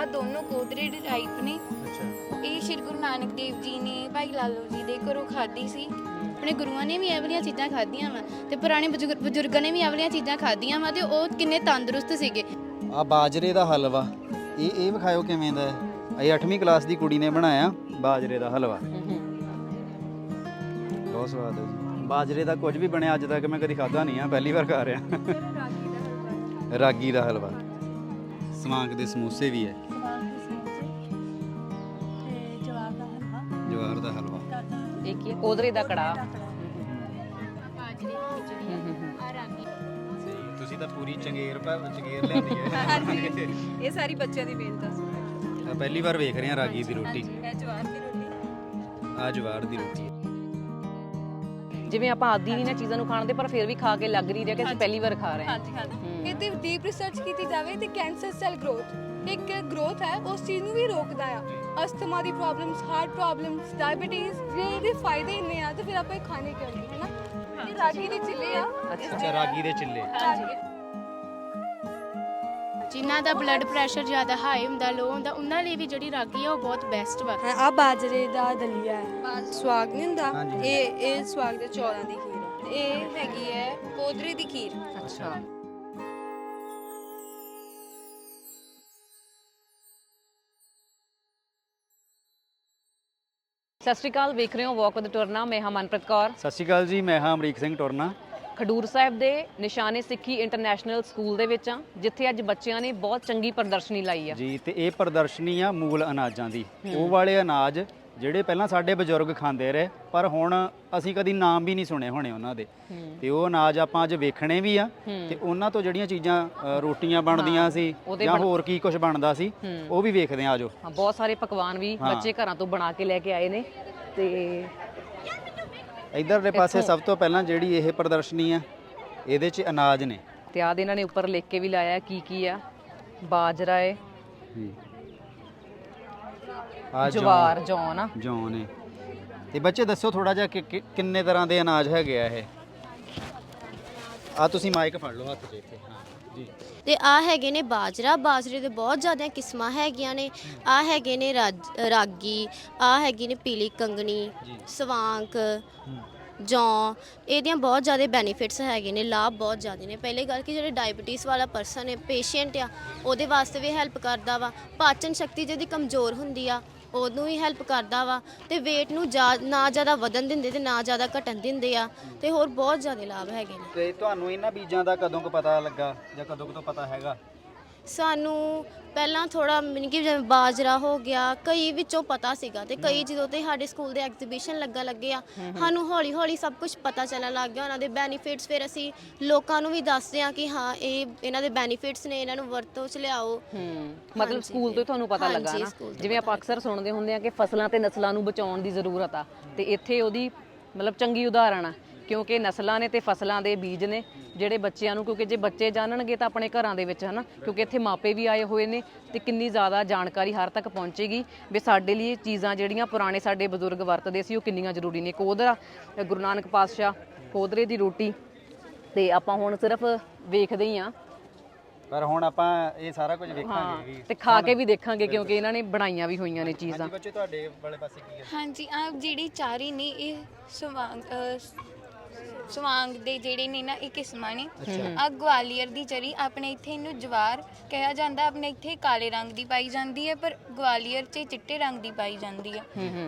ਆ ਦੋਨੋਂ ਕੋਦਰੇ ਦੇ ਟਾਈਪ ਨੇ ਅੱਛਾ। ਇਹ ਸ਼੍ਰੀ ਗੁਰੂ ਨਾਨਕ ਦੇਵ ਜੀ ਨੇ ਭਾਈ ਲਾਲੋ ਜੀ ਦੇ ਘਰੋਂ ਖਾਧੀ ਸੀ। ਆਪਣੇ ਗੁਰੂਆਂ ਨੇ ਵੀ ਇਹ ਵਾਲੀਆਂ ਚੀਜ਼ਾਂ ਖਾਧੀਆਂ ਵਾ ਤੇ ਪੁਰਾਣੇ ਬਜ਼ੁਰਗ- ਬਜ਼ੁਰਗਾਂ ਨੇ ਵੀ ਇਹ ਵਾਲੀਆਂ ਚੀਜ਼ਾਂ ਖਾਧੀਆਂ ਵਾ ਤੇ ਉਹ ਕਿੰਨੇ ਤੰਦਰੁਸਤ ਸੀਗੇ। ਆ ਬਾਜਰੇ ਦਾ ਹਲਵਾ ਇਹ ਇਹ ਵਿਖਾਇਓ ਕਿਵੇਂ ਦਾ ਹੈ? ਇਹ 8ਵੀਂ ਕਲਾਸ ਦੀ ਕੁੜੀ ਨੇ ਬਣਾਇਆ ਬਾਜਰੇ ਦਾ ਹਲਵਾ। ਬਹੁਤ ਸਵਾਦ ਹੈ ਜੀ। ਬਾਜਰੇ ਦਾ ਕੁਝ ਵੀ ਬਣਿਆ ਅੱਜ ਤੱਕ ਮੈਂ ਕਦੀ ਖਾਦਾ ਨਹੀਂ ਆ ਪਹਿਲੀ ਵਾਰ ਖਾ ਰਿਹਾ। ਰਾਗੀ ਦਾ ਹਲਵਾ। ਸਮਾਂਕ ਦੇ ਸਮੋਸੇ ਵੀ ਹੈ। ਜਵਾਰ ਦਾ ਹਲਵਾ। ਇਹ ਕੀ ਹੈ? ਕੋਦਰੇ ਦਾ ਕੜਾ ਸਹੀ ਤੁਸੀਂ ਤਾਂ ਪੂਰੀ ਚੰਗੇਰ ਪਾ ਚੰਗੇਰ ਲੈਂਦੀ ਹੈ। ਇਹ ਸਾਰੀ ਬੱਚਿਆਂ ਦੀ ਮਿਹਨਤ ਆ। ਪਹਿਲੀ ਵਾਰ ਵੇਖ ਰਹੇ ਹਾਂ ਰਾਗੀ ਦੀ ਰੋਟੀ। ਇਹ ਜਵਾਰ ਦੀ ਰੋਟੀ। ਆ ਜਵਾਰ ਦੀ ਰੋਟੀ ਜਿਵੇਂ ਆਪਾਂ ਆਦੀ ਨਹੀਂ ਨਾ ਚੀਜ਼ਾਂ ਨੂੰ ਖਾਣ ਦੇ ਪਰ ਫਿਰ ਵੀ ਖਾ ਕੇ ਲੱਗ ਰਹੀ ਰਿਹਾ ਕਿ ਅਸੀਂ ਪਹਿਲੀ ਵਾਰ ਖਾ ਰਹੇ ਹਾਂ। ਹਾਂਜੀ ਹਾਂਜੀ। ਇਹ ਤੇ ਡੀਪ ਰਿਸਰਚ ਕੀਤੀ ਜਾਵੇ ਤੇ ਕੈਂਸਰ ਸੈਲ ਗਰੋਥ ਇੱਕ ਗਰੋਥ ਹੈ ਉਸ ਚੀਜ਼ ਨੂੰ ਵੀ ਰੋਕਦਾ ਆ। ਅਸਥਮਾ ਦੀ ਪ੍ਰੋਬਲਮਸ ਹਾਰਟ ਪ੍ਰੋਬਲਮਸ ਡਾਇਬੀਟੀਜ਼ ਜੇ ਇਹਦੇ ਫਾਇਦੇ ਇੰਨੇ ਆ ਤੇ ਫਿਰ ਆਪਾਂ ਇਹ ਖਾਣੇ ਕਿਉਂ ਨਹੀਂ ਹੈ ਨਾ ਇਹ ਰਾਗੀ ਦੀ ਚਿੱਲੇ ਆ। ਅੱਛਾ। ਰਾਗੀ ਦੇ ਚਿੱਲੇ। ਜਿਨ੍ਹਾਂ ਦਾ ਬਲੱਡ ਪ੍ਰੈਸ਼ਰ ਜ਼ਿਆਦਾ ਹਾਈ ਹੁੰਦਾ ਲੋ ਹੁੰਦਾ ਉਹਨਾਂ ਲਈ ਵੀ ਜਿਹੜੀ ਰਾਗੀ ਆ ਉਹ ਬਹੁਤ ਬੈਸਟ ਵਾ। ਆ ਬਾਜਰੇ ਦਾ ਦਲੀਆ ਹੈ। ਸਵਾਗ ਨਹੀਂ ਹੁੰਦਾ। ਇਹ ਇਹ ਸਵਾਗ ਦੇ ਚੌਲਾਂ ਦੀ ਖੀਰ। ਇਹ ਹੈਗੀ ਹੈ ਕੋਦਰੇ ਦੀ ਖੀਰ। ਅੱਛਾ। ਸਤਿ ਸ਼੍ਰੀ ਅਕਾਲ ਵੇਖ ਰਹੇ ਹੋ ਵਾਕ ਵਿਦ ਟੁਰਨਾ ਮੈਂ ਹਾਂ ਮਨਪ੍ਰੀਤ ਕੌਰ। ਸਤਿ ਸ਼੍ਰੀ ਅਕਾਲ ਜੀ ਮੈਂ ਹਾਂ ਅਮਰੀਕ ਸਿੰਘ ਟੁਰਨਾ। ਖਡੂਰ ਸਾਹਿਬ ਦੇ ਨਿਸ਼ਾਨੇ ਸਿੱਖੀ ਇੰਟਰਨੈਸ਼ਨਲ ਸਕੂਲ ਦੇ ਵਿੱਚ ਆ ਜਿੱਥੇ ਅੱਜ ਬੱਚਿਆਂ ਨੇ ਬਹੁਤ ਚੰਗੀ ਪ੍ਰਦਰਸ਼ਨੀ ਲਾਈ ਆ। ਜੀ ਤੇ ਇਹ ਪ੍ਰਦਰਸ਼ਨੀ ਆ ਮੂਲ ਅਨਾਜਾਂ ਦੀ। ਉਹ ਵਾਲੇ ਅਨਾਜ ਜਿਹੜੇ ਪਹਿਲਾਂ ਸਾਡੇ ਬਜ਼ੁਰਗ ਖਾਂਦੇ ਰਹੇ ਪਰ ਹੁਣ ਅਸੀਂ ਕਦੀ ਨਾਮ ਵੀ ਨਹੀਂ ਸੁਣੇ ਹੋਣੇ ਉਹਨਾਂ ਦੇ। ਤੇ ਉਹ ਅਨਾਜ ਆਪਾਂ ਅੱਜ ਵੇਖਣੇ ਵੀ ਆ ਤੇ ਉਹਨਾਂ ਤੋਂ ਜਿਹੜੀਆਂ ਚੀਜ਼ਾਂ ਰੋਟੀਆਂ ਬਣਦੀਆਂ ਸੀ ਜਾਂ ਹੋਰ ਕੀ ਕੁਝ ਬਣਦਾ ਸੀ ਉਹ ਵੀ ਵੇਖਦੇ ਆ ਆਜੋ। ਹਾਂ ਬਹੁਤ ਸਾਰੇ ਪਕਵਾਨ ਵੀ। ਬੱਚੇ ਘਰਾਂ ਤੋਂ ਬਣਾ ਕੇ ਲੈ ਕੇ ਆਏ ਨੇ ਤੇ ਇਧਰਲੇ ਪਾਸੇ ਸਭ ਤੋਂ ਪਹਿਲਾਂ ਜਿਹੜੀ ਇਹ ਪ੍ਰਦਰਸ਼ਨੀ ਆ ਇਹਦੇ 'ਚ ਅਨਾਜ ਨੇ। ਤੇ ਆਹ ਦੇ ਇਹਨਾਂ ਨੇ ਉੱਪਰ ਲਿਖ ਕੇ ਵੀ ਲਾਇਆ ਕੀ ਕੀ ਆ। ਬਾਜਰਾ ਏ। ਜੀ ਆ ਜਵਾਰ ਜੌਂ ਨਾ। ਜੌਂ ਨੇ। ਤੇ ਬੱਚੇ ਦੱਸੋ ਥੋੜਾ ਜਿਹਾ ਕਿ ਕਿ- ਕਿੰਨੇ ਤਰ੍ਹਾਂ ਦੇ ਅਨਾਜ ਹੈਗੇ ਆ ਇਹ? ਆ ਤੁਸੀਂ ਮਾਈਕ ਫੜ ਲਓ ਹੱਥ 'ਚ ਇੱਥੇ। ਹਾਂ ਜੀ। ਤੇ ਆ ਹੈਗੇ ਨੇ ਬਾਜਰਾ। ਬਾਜਰੇ ਦੇ ਬਹੁਤ ਜ਼ਿਆਦਾ ਕਿਸਮਾਂ ਹੈਗੀਆਂ ਨੇ। ਆ ਹੈਗੇ ਨੇ ਰਾਜ- ਰਾਗੀ ਆ ਹੈਗੀ ਨੇ ਪੀਲੀ ਕੰਗਣੀ ਸਵਾਂਕ ਜੌਂ ਇਹਦੀਆਂ ਬਹੁਤ ਜ਼ਿਆਦਾ ਬੈਨੀਫਿਟਸ ਹੈਗੇ ਨੇ ਲਾਭ ਬਹੁਤ ਜ਼ਿਆਦਾ ਨੇ। ਪਹਿਲੇ ਗੱਲ ਕਿ ਜਿਹੜੇ ਡਾਇਬੀਟੀਜ਼ ਵਾਲਾ ਪਰਸਨ ਹੈ ਪੇਸ਼ੈਂਟ ਆ ਉਹਦੇ ਵਾਸਤੇ ਵੀ ਹੈਲਪ ਕਰਦਾ ਵਾ। ਪਾਚਨ ਸ਼ਕਤੀ ਜਿਹਦੀ ਕਮਜ਼ੋਰ ਹੁੰਦੀ ਆ ਉਹਨੂੰ ਵੀ ਹੈਲਪ ਕਰਦਾ ਵਾ ਤੇ weight ਨੂੰ ਜਾ- ਨਾ ਜ਼ਿਆਦਾ ਵਧਣ ਦਿੰਦੇ ਤੇ ਨਾ ਜ਼ਿਆਦਾ ਘਟਣ ਦਿੰਦੇ ਆ ਤੇ ਹੋਰ ਬਹੁਤ ਜ਼ਿਆਦਾ ਲਾਭ ਹੈਗੇ ਨੇ। ਤੇ ਤੁਹਾਨੂੰ ਇਹਨਾਂ ਬੀਜਾਂ ਦਾ ਕਦੋਂ ਕੁ ਪਤਾ ਲੱਗਾ ਜਾਂ ਕਦੋਂ ਕੁ ਤੋਂ ਪਤਾ ਹੈਗਾ? ਸਾਨੂੰ ਪਹਿਲਾਂ ਥੋੜਾ ਮਨ ਕਿ ਜਿਵੇਂ ਬਾਜਰਾ ਹੋ ਗਿਆ ਕਈ ਵਿੱਚੋਂ ਪਤਾ ਸੀਗਾ ਤੇ ਕਈ ਜਦੋਂ ਤੇ ਸਾਡੇ ਸਕੂਲ ਦੇ ਐਗਜ਼ੀਬਿਸ਼ਨ ਲੱਗਾ ਲੱਗੇ ਆ ਸਾਨੂੰ ਹੌਲੀ ਹੌਲੀ ਸਭ ਕੁਝ ਪਤਾ ਚੱਲਣ ਲੱਗ ਗਿਆ ਉਹਨਾਂ ਦੇ ਬੈਨੀਫਿਟਸ ਫਿਰ ਅਸੀਂ ਲੋਕਾਂ ਨੂੰ ਵੀ ਦੱਸਦੇ ਆ ਕਿ ਹਾਂ ਇਹ ਇਹਨਾਂ ਦੇ ਬੈਨੀਫਿਟਸ ਨੇ ਇਹਨਾਂ ਨੂੰ ਵਰਤੋਂ ਚ ਲਿਆਓ। ਹੂੰ ਮਤਲਬ ਸਕੂਲ ਤੋਂ ਹੀ ਤੁਹਾਨੂੰ ਪਤਾ ਲੱਗਾ ਨਾ ਜਿਵੇਂ ਆਪਾਂ ਅਕਸਰ ਸੁਣਦੇ ਹੁੰਦੇ ਆ ਕਿ ਫਸਲਾਂ ਤੇ ਨਸਲਾਂ ਨੂੰ ਬਚਾਉਣ ਦੀ ਜ਼ਰੂਰਤ ਆ ਤੇ ਇੱਥੇ ਉਹਦੀ ਮਤਲਬ ਚੰਗੀ ਉਦਾਹਰਣ ਆ। ਕਿਉਂਕਿ ਨਸਲਾਂ ਨੇ ਤੇ ਫਸਲਾਂ ਦੇ ਬੀਜ ਨੇ ਜਿਹੜੇ ਬੱਚਿਆਂ ਨੂੰ ਕਿਉਂਕਿ ਜੇ ਬੱਚੇ ਜਾਣਨਗੇ ਤਾਂ ਆਪਣੇ ਘਰਾਂ ਦੇ ਵਿੱਚ ਹਨਾ ਕਿਉਂਕਿ ਇੱਥੇ ਮਾਪੇ ਵੀ ਆਏ ਹੋਏ ਨੇ ਤੇ ਕਿੰਨੀ ਜ਼ਿਆਦਾ ਜਾਣਕਾਰੀ ਹਰ ਤੱਕ ਪਹੁੰਚੇਗੀ ਵੀ ਸਾਡੇ ਲਈ ਇਹ ਚੀਜ਼ਾਂ ਜਿਹੜੀਆਂ ਪੁਰਾਣੇ ਸਾਡੇ ਬਜ਼ੁਰਗ ਵਰਤਦੇ ਸੀ ਉਹ ਕਿੰਨੀਆਂ ਜ਼ਰੂਰੀ ਨੇ। ਕੋਦਰਾ ਗੁਰੂ ਨਾਨਕ ਪਾਤਸ਼ਾਹ ਕੋਦਰੇ ਦੀ ਰੋਟੀ ਤੇ ਆਪਾਂ ਹੁਣ ਸਿਰਫ ਵੇਖਦੇ ਹੀ ਆ ਪਰ ਹੁਣ ਆਪਾਂ ਇਹ ਸਾਰਾ ਕੁਝ ਵੇਖਾਂਗੇ ਵੀ ਤੇ ਖਾ ਕੇ ਵੀ ਦੇਖਾਂਗੇ ਕਿਉਂਕਿ ਇਹਨਾਂ ਨੇ ਬਣਾਈਆਂ ਵੀ ਹੋਈਆਂ ਨੇ ਚੀਜ਼ਾਂ। ਹਾਂਜੀ ਬੱਚੇ ਤੁਹਾਡੇ ਵਾਲੇ ਪਾਸੇ ਕੀ ਹੈ? ਹਾਂਜੀ ਆ ਜਿਹੜੀ ਚਾਰੀ ਨੇ ਇਹ ਸਵਾਂਗ ਸਵਾਂਗ ਦੇ ਜਿਹੜੇ ਨੇ ਨਾ ਇਹ ਕਿਸਮਾਂ ਨੇ। ਆ ਗਵਾਲੀਅਰ ਦੀ ਚਰੀ ਆਪਣੇ ਇੱਥੇ ਇਹਨੂੰ ਜਵਾਰ ਕਿਹਾ ਜਾਂਦਾ। ਆਪਣੇ ਇੱਥੇ ਕਾਲੇ ਰੰਗ ਦੀ ਪਾਈ ਜਾਂਦੀ ਹੈ ਪਰ ਗਵਾਲੀਅਰ 'ਚ ਚਿੱਟੇ ਰੰਗ ਦੀ ਪਾਈ ਜਾਂਦੀ ਹੈ।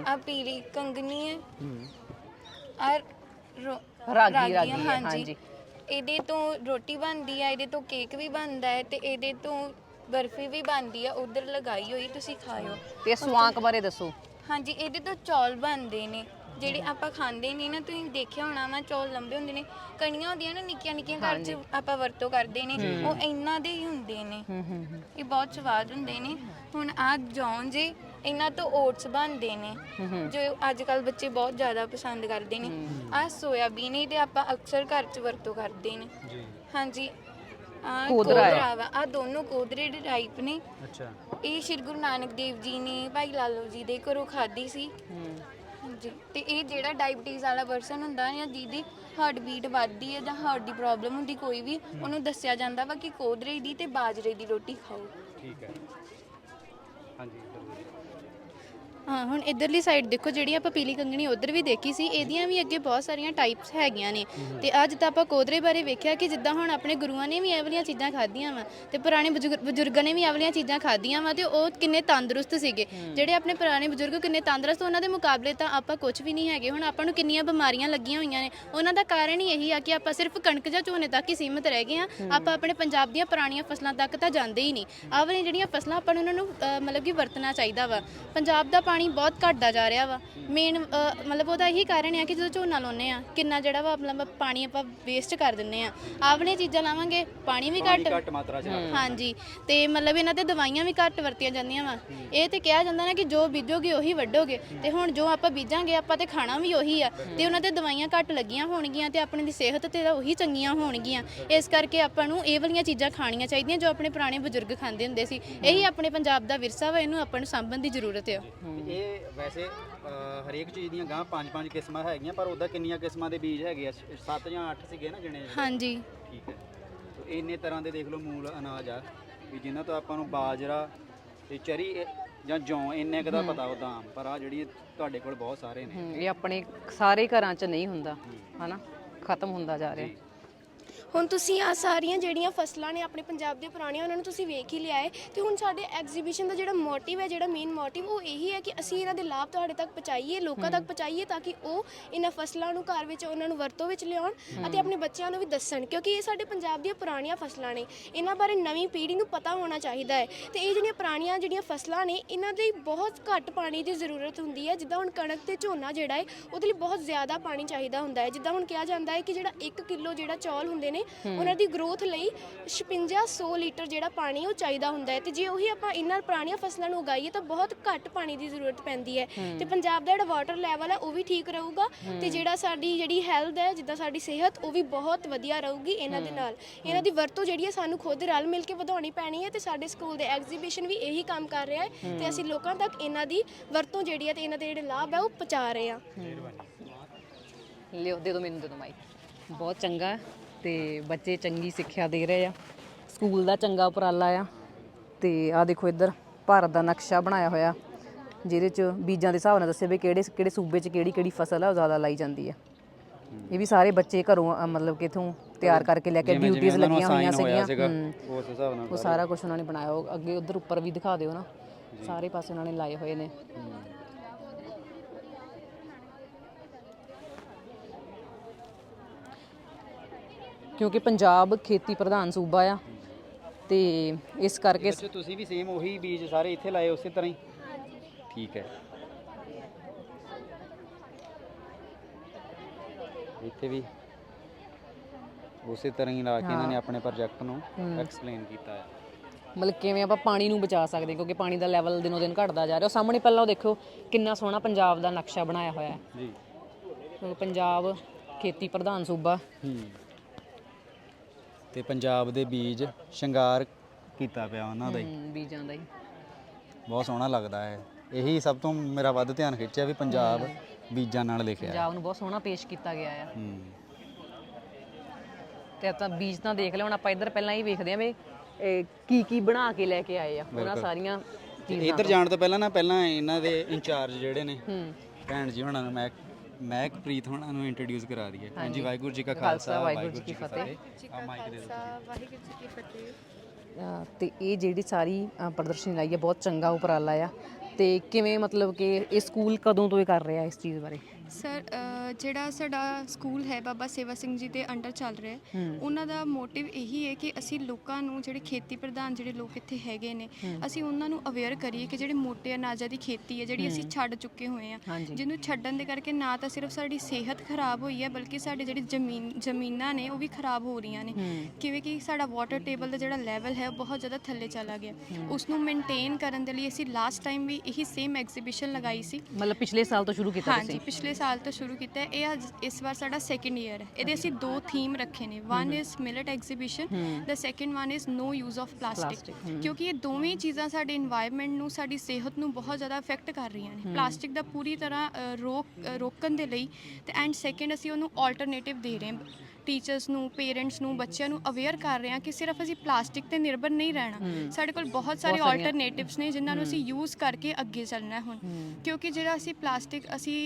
ਆ ਪੀਲੀ ਕੰਗਨੀ ਹੈ। ਆ ਰਾਗੀ- ਰਾਗੀ ਹੈ, ਹਾਂਜੀ। ਇਹਦੇ ਤੋਂ ਰੋਟੀ ਬਣਦੀ ਹੈ ਇਹਦੇ ਤੋਂ ਕੇਕ ਵੀ ਬਣਦਾ ਹੈ ਤੇ ਇਹਦੇ ਤੋਂ ਬਰਫੀ ਵੀ ਬਣਦੀ ਹੈ। ਉਧਰ ਲਗਾਈ ਹੋਈ ਤੁਸੀਂ ਖਾਇਓ। ਤੇ ਸਵਾਂਕ ਬਾਰੇ ਦੱਸੋ। ਹਾਂਜੀ ਇਹਦੇ ਤੋਂ ਚੌਲ ਬਣਦੇ ਨੇ। ਜਿਹੜੇ ਆਪਾਂ ਖਾਂਦੇ ਨੇ ਨਾ ਤੁਸੀਂ ਦੇਖਿਆ ਹੋਣਾ ਵਾ ਚੌਲ ਲੰਬੇ ਹੁੰਦੇ ਨੇ ਕਣੀਆਂ ਹੁੰਦੀਆਂ ਨਾ ਨਿੱਕੀਆਂ ਨਿੱਕੀਆਂ ਘਰ 'ਚ ਆਪਾਂ ਵਰਤੋਂ ਕਰਦੇ ਨੇ ਉਹ ਇਹਨਾਂ ਦੇ ਹੀ ਹੁੰਦੇ ਨੇ। ਇਹ ਬਹੁਤ ਸਵਾਦ ਹੁੰਦੇ ਨੇ। ਹੁਣ ਆ ਜੌਂ ਜੇ ਇਹਨਾਂ ਤੋਂ ਓਟਸ ਬਣਦੇ ਨੇ ਜੋ ਅੱਜ ਕੱਲ ਬੱਚੇ ਬਹੁਤ ਜ਼ਿਆਦਾ ਪਸੰਦ ਕਰਦੇ ਨੇ। ਆ ਸੋਇਆਬੀਨ ਇਹ ਤੇ ਆਪਾਂ ਅਕਸਰ ਘਰ 'ਚ ਵਰਤੋਂ ਕਰਦੇ ਨੇ। ਜੀ। ਹਾਂਜੀ। ਆ। ਕੋਦਰਾ ਵਾ। ਆ ਦੋਨੋਂ ਕੋਦਰੇ ਦੇ ਟਾਈਪ ਨੇ। ਅੱਛਾ। ਇਹ ਸ਼੍ਰੀ ਗੁਰੂ ਨਾਨਕ ਦੇਵ ਜੀ ਨੇ ਭਾਈ ਲਾਲੋ ਜੀ ਦੇ ਘਰੋਂ ਖਾਧੀ ਸੀ। ਜੀ ਤੇ ਇਹ ਜਿਹੜਾ ਡਾਇਬੀਟੀਜ਼ ਵਾਲਾ ਪਰਸਨ ਹੁੰਦਾ ਜਾਂ ਜਿਹਦੀ ਹਾਰਟ ਬੀਟ ਵੱਧਦੀ ਹੈ ਜਾਂ ਹਾਰਟ ਦੀ ਪ੍ਰੋਬਲਮ ਹੁੰਦੀ ਕੋਈ ਵੀ, ਉਹਨੂੰ ਦੱਸਿਆ ਜਾਂਦਾ ਵਾ ਕਿ ਕੋਦਰੇ ਦੀ ਤੇ ਬਾਜਰੇ ਦੀ ਰੋਟੀ ਖਾਓ। ਠੀਕ ਹੈ ਹਾਂਜੀ ਹਾਂ ਹੁਣ ਇਧਰਲੀ ਸਾਈਡ ਦੇਖੋ ਜਿਹੜੀ ਆਪਾਂ ਪੀਲੀ ਕੰਗਣੀ ਉਧਰ ਵੀ ਦੇਖੀ ਸੀ ਇਹਦੀਆਂ ਵੀ ਅੱਗੇ ਬਹੁਤ ਸਾਰੀਆਂ ਟਾਈਪਸ ਹੈਗੀਆਂ ਨੇ। ਤੇ ਅੱਜ ਤਾਂ ਆਪਾਂ ਕੋਦਰੇ ਬਾਰੇ ਵੇਖਿਆ ਕਿ ਜਿੱਦਾਂ ਹੁਣ ਆਪਣੇ ਗੁਰੂਆਂ ਨੇ ਵੀ ਇਹ ਵਾਲੀਆਂ ਚੀਜ਼ਾਂ ਖਾਧੀਆਂ ਵਾ ਤੇ ਪੁਰਾਣੇ ਬਜ਼ੁਰਗ- ਬਜ਼ੁਰਗਾਂ ਨੇ ਵੀ ਇਹ ਵਾਲੀਆਂ ਚੀਜ਼ਾਂ ਖਾਧੀਆਂ ਵਾ ਤੇ ਉਹ ਕਿੰਨੇ ਤੰਦਰੁਸਤ ਸੀਗੇ। ਜਿਹੜੇ ਆਪਣੇ ਪੁਰਾਣੇ ਬਜ਼ੁਰਗ ਕਿੰਨੇ ਤੰਦਰੁਸਤ ਉਹਨਾਂ ਦੇ ਮੁਕਾਬਲੇ ਤਾਂ ਆਪਾਂ ਕੁਝ ਵੀ ਨਹੀਂ ਹੈਗੇ। ਹੁਣ ਆਪਾਂ ਨੂੰ ਕਿੰਨੀਆਂ ਬਿਮਾਰੀਆਂ ਲੱਗੀਆਂ ਹੋਈਆਂ ਨੇ। ਉਹਨਾਂ ਦਾ ਕਾਰਨ ਹੀ ਇਹੀ ਆ ਕਿ ਆਪਾਂ ਸਿਰਫ ਕਣਕ ਜਾਂ ਝੋਨੇ ਤੱਕ ਹੀ ਸੀਮਿਤ ਰਹਿ ਗਏ ਆ ਆਪਾਂ ਆਪਣੇ ਪੰਜਾਬ ਦੀਆਂ ਪੁਰਾਣੀਆਂ ਫਸਲਾਂ ਤੱਕ ਤਾਂ ਜਾਂਦੇ ਹੀ ਨਹੀਂ। ਆਹ ਵਾਲੀਆਂ ਜਿਹੜੀਆਂ ਫਸਲਾਂ ਆਪਾਂ ਨੂੰ ਉਹਨਾਂ ਨੂੰ ਅਹ, ਮਤਲਬ ਕਿ ਵਰਤਣਾ ਚਾਹੀਦਾ ਵਾ। ਪੰਜਾਬ ਦਾ ਪਾਣੀ ਬਹੁਤ ਘਟਦਾ ਜਾ ਰਿਹਾ ਵਾ। ਮੇਨ ਮਤਲਬ ਉਹਦਾ ਇਹੀ ਕਾਰਨ ਹੈ ਕਿ ਜਦੋਂ ਝੋਨਾ ਲਾਉਂਦੇ ਆ ਕਿੰਨਾ ਜਿਹੜਾ ਵਾ ਮਤਲਬ ਪਾਣੀ ਆਪਾਂ ਵੇਸਟ ਕਰ ਦਿੰਨੇ ਆ। ਵਾਲੀਆਂ ਚੀਜ਼ਾਂ ਲਾਵਾਂਗੇ ਪਾਣੀ ਵੀ ਘੱਟ ਮਾਤਰਾ ਚ। ਹਾਂਜੀ। ਤੇ ਮਤਲਬ ਇਹਨਾਂ ਤੇ ਦਵਾਈਆਂ ਵੀ ਘੱਟ ਵਰਤੀਆਂ ਜਾਂਦੀਆਂ ਵਾ। ਇਹ ਤੇ ਕਿਹਾ ਜਾਂਦਾ ਨਾ ਕਿ ਜੋ ਬੀਜੋਗੇ ਉਹੀ ਵੱਢੋਗੇ। ਤੇ ਹੁਣ ਜੋ ਆਪਾਂ ਬੀਜਾਂਗੇ ਆਪਾਂ ਤੇ ਖਾਣਾ ਵੀ ਉਹੀ ਆ। ਤੇ ਉਹਨਾਂ ਤੇ ਦਵਾਈਆਂ ਘੱਟ ਲੱਗੀਆਂ ਹੋਣਗੀਆਂ ਤੇ ਆਪਣੀ ਦੀ ਸਿਹਤ ਤੇ ਤਾਂ ਉਹੀ ਚੰਗੀਆਂ ਹੋਣਗੀਆਂ। ਇਸ ਕਰਕੇ ਆਪਾਂ ਨੂੰ ਇਹ ਵਾਲੀਆਂ ਚੀਜ਼ਾਂ ਖਾਣੀਆਂ ਚਾਹੀਦੀਆਂ ਜੋ ਆਪਣੇ ਪੁਰਾਣੇ ਬਜ਼ੁਰਗ ਖਾਂਦੇ ਹੁੰਦੇ ਸੀ। ਇਹੀ ਆਪਣੇ ਪੰਜਾਬ ਦਾ ਵਿਰਸਾ ਵਾ ਇਹਨੂੰ ਆਪਾਂ ਨੂੰ ਸਾਂਭਣ ਦੀ ਜ਼ਰੂਰਤ ਆ। ਇਹ ਵੈਸੇ ਹਰੇਕ ਚੀਜ਼ ਦੀਆਂ ਗਾਂ ਪੰਜ ਪੰਜ ਕਿਸਮਾਂ ਹੈਗੀਆਂ ਪਰ ਉਹਦਾ ਕਿੰਨੀਆਂ ਕਿਸਮਾਂ ਦੇ ਬੀਜ ਹੈਗੇ ਆ? 7 ਜਾਂ 8 ਸੀਗੇ ਨਾ ਜਣੇ ਹਾਂਜੀ। ਠੀਕ ਹੈ। ਤੇ ਇੰਨੇ ਤਰ੍ਹਾਂ ਦੇ ਦੇਖ ਲਓ ਮੂਲ ਅਨਾਜ ਆ ਵੀ ਜਿਨ੍ਹਾਂ ਤੋਂ ਆਪਾਂ ਨੂੰ ਬਾਜਰਾ ਤੇ ਚਰੀ ਇਹ- ਜਾਂ ਜੌਂ ਇੰਨੇ ਕੁ ਦਾ ਪਤਾ ਉਹਦਾ ਆਮ ਪਰ ਆ ਜਿਹੜੀ ਤੁਹਾਡੇ ਕੋਲ ਬਹੁਤ ਸਾਰੇ ਨੇ। ਹਮ, ਇਹ ਆਪਣੇ ਸਾਰੇ ਘਰਾਂ 'ਚ ਨਹੀਂ ਹੁੰਦਾ ਹਨਾ? ਖਤਮ ਹੁੰਦਾ ਜਾ ਰਿਹਾ। ਹੁਣ ਤੁਸੀਂ ਆ ਸਾਰੀਆਂ ਜਿਹੜੀਆਂ ਫਸਲਾਂ ਨੇ ਆਪਣੇ ਪੰਜਾਬ ਦੀਆਂ ਪੁਰਾਣੀਆਂ ਉਹਨਾਂ ਨੂੰ ਤੁਸੀਂ ਵੇਖ ਹੀ ਲਿਆ ਹੈ ਤੇ ਹੁਣ ਸਾਡੇ ਐਗਜ਼ੀਬਿਸ਼ਨ ਦਾ ਜਿਹੜਾ ਮੋਟਿਵ ਹੈ ਜਿਹੜਾ ਮੇਨ ਮੋਟਿਵ ਉਹ ਇਹੀ ਹੈ ਕਿ ਅਸੀਂ ਇਹਨਾਂ ਦੇ ਲਾਭ ਤੁਹਾਡੇ ਤੱਕ ਪਹੁੰਚਾਈਏ ਲੋਕਾਂ ਤੱਕ ਪਹੁੰਚਾਈਏ ਤਾਂ ਕਿ ਉਹ ਇਹਨਾਂ ਫਸਲਾਂ ਨੂੰ ਘਰ ਵਿੱਚ ਉਹਨਾਂ ਨੂੰ ਵਰਤੋਂ ਵਿੱਚ ਲਿਆਉਣ ਅਤੇ ਆਪਣੇ ਬੱਚਿਆਂ ਨੂੰ ਵੀ ਦੱਸਣ ਕਿਉਂਕਿ ਇਹ ਸਾਡੇ ਪੰਜਾਬ ਦੀਆਂ ਪੁਰਾਣੀਆਂ ਫਸਲਾਂ ਨੇ। ਇਹਨਾਂ ਬਾਰੇ ਨਵੀਂ ਪੀੜ੍ਹੀ ਨੂੰ ਪਤਾ ਹੋਣਾ ਚਾਹੀਦਾ ਹੈ ਤੇ ਇਹ ਜਿਹੜੀਆਂ ਪੁਰਾਣੀਆਂ ਜਿਹੜੀਆਂ ਫਸਲਾਂ ਨੇ ਇਹਨਾਂ ਲਈ ਬਹੁਤ ਘੱਟ ਪਾਣੀ ਦੀ ਜ਼ਰੂਰਤ ਹੁੰਦੀ ਹੈ। ਜਿੱਦਾਂ ਹੁਣ ਕਣਕ ਤੇ ਝੋਨਾ ਜਿਹੜਾ ਹੈ ਉਹਦੇ ਲਈ ਬਹੁਤ ਜ਼ਿਆਦਾ ਪਾਣੀ ਚਾਹੀਦਾ ਹੁੰਦਾ ਹੈ। ਜਿੱਦਾਂ ਹੁਣ ਕਿਹਾ ਜਾਂਦਾ ਹੈ ਕਿ ਜਿਹੜਾ 1 ਕਿਲੋ ਜਿਹੜਾ ਚੌਲ ਹੁੰਦੇ ਨੇ ਉਹਨਾਂ ਦੀ ਗਰੋਥ ਲਈ 5600 ਲੀਟਰ ਜਿਹੜਾ ਪਾਣੀ ਉਹ ਚਾਹੀਦਾ ਹੁੰਦਾ ਹੈ ਤੇ ਜੇ ਉਹੀ ਆਪਾਂ ਇਹਨਾਂ ਪੁਰਾਣੀਆਂ ਫਸਲਾਂ ਨੂੰ ਉਗਾਈਏ ਤਾਂ ਬਹੁਤ ਘੱਟ ਪਾਣੀ ਦੀ ਜ਼ਰੂਰਤ ਪੈਂਦੀ ਹੈ ਤੇ ਪੰਜਾਬ ਦਾ ਜਿਹੜਾ ਵਾਟਰ ਲੈਵਲ ਹੈ ਉਹ ਵੀ ਠੀਕ ਰਹੂਗਾ ਤੇ ਜਿਹੜਾ ਸਾਡੀ ਜਿਹੜੀ ਹੈਲਥ ਹੈ ਜਿੱਦਾਂ ਸਾਡੀ ਸਿਹਤ ਉਹ ਵੀ ਬਹੁਤ ਵਧੀਆ ਰਹੂਗੀ ਇਹਨਾਂ ਦੇ ਨਾਲ। ਇਹਨਾਂ ਦੀ ਵਰਤੋਂ ਜਿਹੜੀ ਹੈ ਸਾਨੂੰ ਖੁਦ ਰਲ ਮਿਲ ਕੇ ਵਧਾਉਣੀ ਪੈਣੀ ਹੈ ਤੇ ਸਾਡੇ ਸਕੂਲ ਦੇ ਐਗਜ਼ੀਬਿਸ਼ਨ ਵੀ ਇਹੀ ਕੰਮ ਕਰ ਰਿਹਾ ਹੈ ਤੇ ਅਸੀਂ ਲੋਕਾਂ ਤੱਕ ਇਹਨਾਂ ਦੀ ਵਰਤੋਂ ਜਿਹੜੀ ਹੈ ਤੇ ਇਹਨਾਂ ਦੇ ਜਿਹੜੇ ਲਾਭ ਹੈ ਉਹ ਪਹੁੰਚਾ ਰਹੇ ਹਾਂ। ਲਿਓ ਦੇ ਦਿਓ ਮੈਨੂੰ ਦੇ ਮਾਈਕ ਬਹੁਤ ਚੰਗਾ। ਤੇ ਬੱਚੇ ਚੰਗੀ ਸਿੱਖਿਆ ਦੇ ਰਹੇ ਆ। ਸਕੂਲ ਦਾ ਚੰਗਾ ਉਪਰਾਲਾ ਆ। ਤੇ ਆ ਦੇਖੋ ਇੱਧਰ ਭਾਰਤ ਦਾ ਨਕਸ਼ਾ ਬਣਾਇਆ ਹੋਇਆ। ਜਿਹਦੇ ਚ ਬੀਜਾਂ ਦੇ ਹਿਸਾਬ ਨਾਲ ਦੱਸਿਆ ਵੀ ਕਿਹੜੇ ਕਿਹੜੇ ਸੂਬੇ ਚ ਕਿਹੜੀ ਕਿਹੜੀ ਫਸਲ ਆ ਉਹ ਜ਼ਿਆਦਾ ਲਾਈ ਜਾਂਦੀ ਹੈ ਇਹ ਵੀ ਸਾਰੇ ਬੱਚੇ ਘਰੋਂ ਅ, ਮਤਲਬ ਕਿ ਇਥੋਂ ਤਿਆਰ ਕਰਕੇ ਲੈ ਕੇ ਡਿਊਟੀਆਂ ਲੱਗੀਆਂ ਹੋਈਆਂ ਸੀਗੀਆਂ। ਉਸ ਹਿਸਾਬ ਨਾਲ ਉਹ ਸਾਰਾ। ਕੁਝ ਉਹਨਾਂ ਨੇ ਬਣਾਇਆ। ਉਹ ਅੱਗੇ ਉਧਰ ਉੱਪਰ ਵੀ ਦਿਖਾ ਦਿਓ ਨਾ। ਸਾਰੇ ਪਾਸੇ ਉਹਨਾਂ ਨੇ ਲਾਏ ਹੋਏ ਨੇ। ਕਿਉਂਕਿ ਪੰਜਾਬ ਖੇਤੀ ਪ੍ਰਧਾਨ ਸੂਬਾ ਆ ਤੇ ਇਸ ਕਰਕੇ ਅੱਛਾ ਤੁਸੀਂ ਵੀ ਸੇਮ ਉਹੀ ਬੀਜ ਸਾਰੇ ਇੱਥੇ ਲਾਏ ਉਸੇ ਤਰ੍ਹਾਂ ਹੀ? ਠੀਕ ਹੈ। ਇੱਥੇ ਵੀ ਉਸੇ ਤਰ੍ਹਾਂ ਹੀ ਲਾ ਕੇ ਇਹਨਾਂ ਨੇ ਆਪਣੇ ਪ੍ਰੋਜੈਕਟ ਨੂੰ ਐਕਸਪਲੇਨ ਕੀਤਾ ਹੈ ਮਤਲਬ ਕਿਵੇਂ ਆਪਾਂ ਪਾਣੀ ਨੂੰ ਬਚਾ ਸਕਦੇ ਕਿਉਂਕਿ ਪਾਣੀ ਦਾ ਲੈਵਲ ਦਿਨੋ ਦਿਨ ਘਟਦਾ ਜਾ ਰਿਹਾ। ਸਾਹਮਣੇ ਪਹਿਲਾਂ ਉਹ ਦੇਖੋ ਕਿੰਨਾ ਸੋਹਣਾ ਪੰਜਾਬ ਦਾ ਨਕਸ਼ਾ ਬਣਾਇਆ ਹੋਇਆ ਹੈ। ਜੀ। ਪੰਜਾਬ ਖੇਤੀ ਪ੍ਰਧਾਨ ਸੂਬਾ। ਹੂੰ। ਤੇ ਪੰਜਾਬ ਦੇ ਬੀਜ ਸ਼ਿੰਗਾਰ ਕੀਤਾ ਪਿਆ ਉਹਨਾਂ ਦਾ ਹੀ। ਹਮ, ਬੀਜਾਂ ਦਾ ਹੀ। ਬਹੁਤ ਸੋਹਣਾ ਲੱਗਦਾ ਹੈ ਇਹੀ ਸਭ ਤੋਂ ਮੇਰਾ ਵੱਧ ਧਿਆਨ ਖਿੱਚਿਆ ਵੀ ਪੰਜਾਬ ਬੀਜਾਂ ਨਾਲ ਲਿਖਿਆ। ਹੈ ਪੰਜਾਬ ਨੂੰ ਬਹੁਤ ਸੋਹਣਾ ਪੇਸ਼ ਕੀਤਾ ਗਿਆ ਆ। ਹੂੰ। ਤੇ ਆਪਾਂ ਬੀਜ ਤਾਂ ਦੇਖ ਲਿਆ ਹੁਣ ਆਪਾਂ ਇੱਧਰ ਪਹਿਲਾਂ ਹੀ ਵੇਖਦੇ ਆ ਵੀ ਇਹ ਕੀ ਕੀ ਬਣਾ ਕੇ ਲੈ ਕੇ ਆਏ ਆ। ਉਹਨਾਂ ਸਾਰੀਆਂ ਤੇ ਇੱਧਰ ਜਾਣ ਤੋਂ ਪਹਿਲਾਂ ਨਾ ਪਹਿਲਾਂ ਇਹਨਾਂ ਦੇ ਇੰਚਾਰਜ ਜਿਹੜੇ ਨੇ ਹੂੰ। ਭੈਣ ਜੀ ਹੁਣਾਂ ਨੂੰ ਮੈਂ ਮਹਿਕਪ੍ਰੀਤ ਹੁਣਾਂ ਨੂੰ ਇੰਟਰੋਡਿਊਸ ਕਰਾ ਦਈਏ। ਹਾਂਜੀ ਵਾਹਿਗੁਰੂ ਜੀ ਕਾ ਖਾਲਸਾ ਵਾਹਿਗੁਰੂ ਜੀ ਕੀ ਫਤਿਹ। ਆ ਮਾਈਕ ਦੇ ਦਿਓ ਵਾਹਿਗੁਰੂ ਜੀ ਕੀ ਫਤਿਹ। ਤੇ ਇਹ ਜਿਹੜੀ ਸਾਰੀ ਪ੍ਰਦਰਸ਼ਨੀ ਲਾਈ ਹੈ ਬਹੁਤ ਚੰਗਾ ਉਪਰਾਲਾ ਆ। ਤੇ ਕਿਵੇਂ ਮਤਲਬ ਕਿ ਇਹ ਸਕੂਲ ਕਦੋਂ ਤੋਂ ਇਹ ਕਰ ਰਿਹਾ ਇਸ ਚੀਜ਼ ਬਾਰੇ? ਸਰ ਜਿਹੜਾ ਸਾਡਾ ਸਕੂਲ ਹੈ ਬਾਬਾ ਸੇਵਾ ਸਿੰਘ ਜੀ ਦੇ ਅੰਡਰ ਚੱਲ ਰਿਹਾ ਹੈ ਉਹਨਾਂ ਦਾ ਮੋਟਿਵ ਇਹੀ ਹੈ ਕਿ ਅਸੀਂ ਲੋਕਾਂ ਨੂੰ ਜਿਹੜੇ ਖੇਤੀ ਪ੍ਰਧਾਨ ਜਿਹੜੇ ਲੋਕ ਇੱਥੇ ਹੈਗੇ ਨੇ ਅਸੀਂ ਉਹਨਾਂ ਨੂੰ ਅਵੇਅਰ ਕਰੀਏ ਕਿ ਜਿਹੜੇ ਮੋਟੇ ਅਨਾਜਾਂ ਦੀ ਖੇਤੀ ਹੈ ਜਿਹੜੀ ਅਸੀਂ ਛੱਡ ਚੁੱਕੇ ਹੋਏ ਆ ਹਾਂਜੀ। ਜਿਹਨੂੰ ਛੱਡਣ ਦੇ ਕਰਕੇ ਨਾ ਤਾਂ ਸਿਰਫ ਸਾਡੀ ਸਿਹਤ ਖਰਾਬ ਹੋਈ ਹੈ ਬਲਕਿ ਸਾਡੀ ਜਿਹੜੀ ਜ਼ਮੀਨ ਜ਼ਮੀਨਾਂ ਨੇ ਉਹ ਵੀ ਖਰਾਬ ਹੋ ਰਹੀਆਂ ਨੇ। ਕਿਵੇਂ ਕਿ ਸਾਡਾ ਵਾਟਰ ਟੇਬਲ ਦਾ ਜਿਹੜਾ ਲੈਵਲ ਹੈ ਉਹ ਬਹੁਤ ਜ਼ਿਆਦਾ ਥੱਲੇ ਚਲਾ ਗਿਆ। ਉਸ ਨੂੰ ਮੇਨਟੇਨ ਕਰਨ ਦੇ ਲਈ ਅਸੀਂ ਲਾਸਟ ਟਾਈਮ ਵੀ ਇਹੀ ਸੇਮ ਐਗਜ਼ੀਬਿਸ਼ਨ ਲਗਾਈ ਸੀ। ਮਤਲਬ ਪਿਛਲੇ ਸਾਲ ਤੋਂ ਸ਼ੁਰੂ ਕੀਤਾ ਹਾਂਜੀ ਤੁਸੀਂ ਪਿਛਲੇ ਸਾਲ ਤੋਂ ਸ਼ੁਰੂ ਕੀਤਾ ਇਹ ਅੱਜ- ਇਸ ਵਾਰ ਸਾਡਾ ਸੈਕੰਡ ਈਅਰ ਹੈ। ਇਹਦੇ ਅਸੀਂ ਦੋ ਥੀਮ ਰੱਖੇ ਨੇ। One is millet exhibition the second one is no use of plastic ਕਿਉਂਕਿ ਇਹ ਦੋਵੇਂ ਚੀਜ਼ਾਂ ਸਾਡੇ এনवायरमेंट ਨੂੰ ਸਾਡੀ ਸਿਹਤ ਨੂੰ ਬਹੁਤ ਜ਼ਿਆਦਾ ਇਫੈਕਟ ਕਰ ਰਹੀਆਂ ਨੇ। ਪਲਾਸਟਿਕ ਦਾ ਪੂਰੀ ਤਰ੍ਹਾਂ ਰੋਕ ਰੋਕਣ ਦੇ ਲਈ ਤੇ ਐਂਡ ਸੈਕੰਡ ਅਸੀਂ ਉਹਨੂੰ ਆਲਟਰਨੇਟਿਵ ਦੇ ਰਹੇ ਹਾਂ। ਟੀਚਰਸ ਨੂੰ ਪੇਰੈਂਟਸ ਨੂੰ ਬੱਚਿਆਂ ਨੂੰ ਅਵੇਅਰ ਕਰ ਰਹੇ ਹਾਂ ਕਿ ਸਿਰਫ ਅਸੀਂ ਪਲਾਸਟਿਕ ਤੇ ਨਿਰਭਰ ਨਹੀਂ ਰਹਿਣਾ। ਸਾਡੇ ਕੋਲ ਬਹੁਤ ਸਾਰੇ ਆਲਟਰਨੇਟਿਵਸ ਨੇ ਜਿਨ੍ਹਾਂ ਨੂੰ ਅਸੀਂ ਯੂਜ਼ ਕਰਕੇ ਅੱਗੇ ਚੱਲਣਾ ਹੈ ਹੁਣ। ਕਿਉਂਕਿ ਜਿਹੜਾ ਅਸੀਂ ਪਲਾਸਟਿਕ ਅਸੀਂ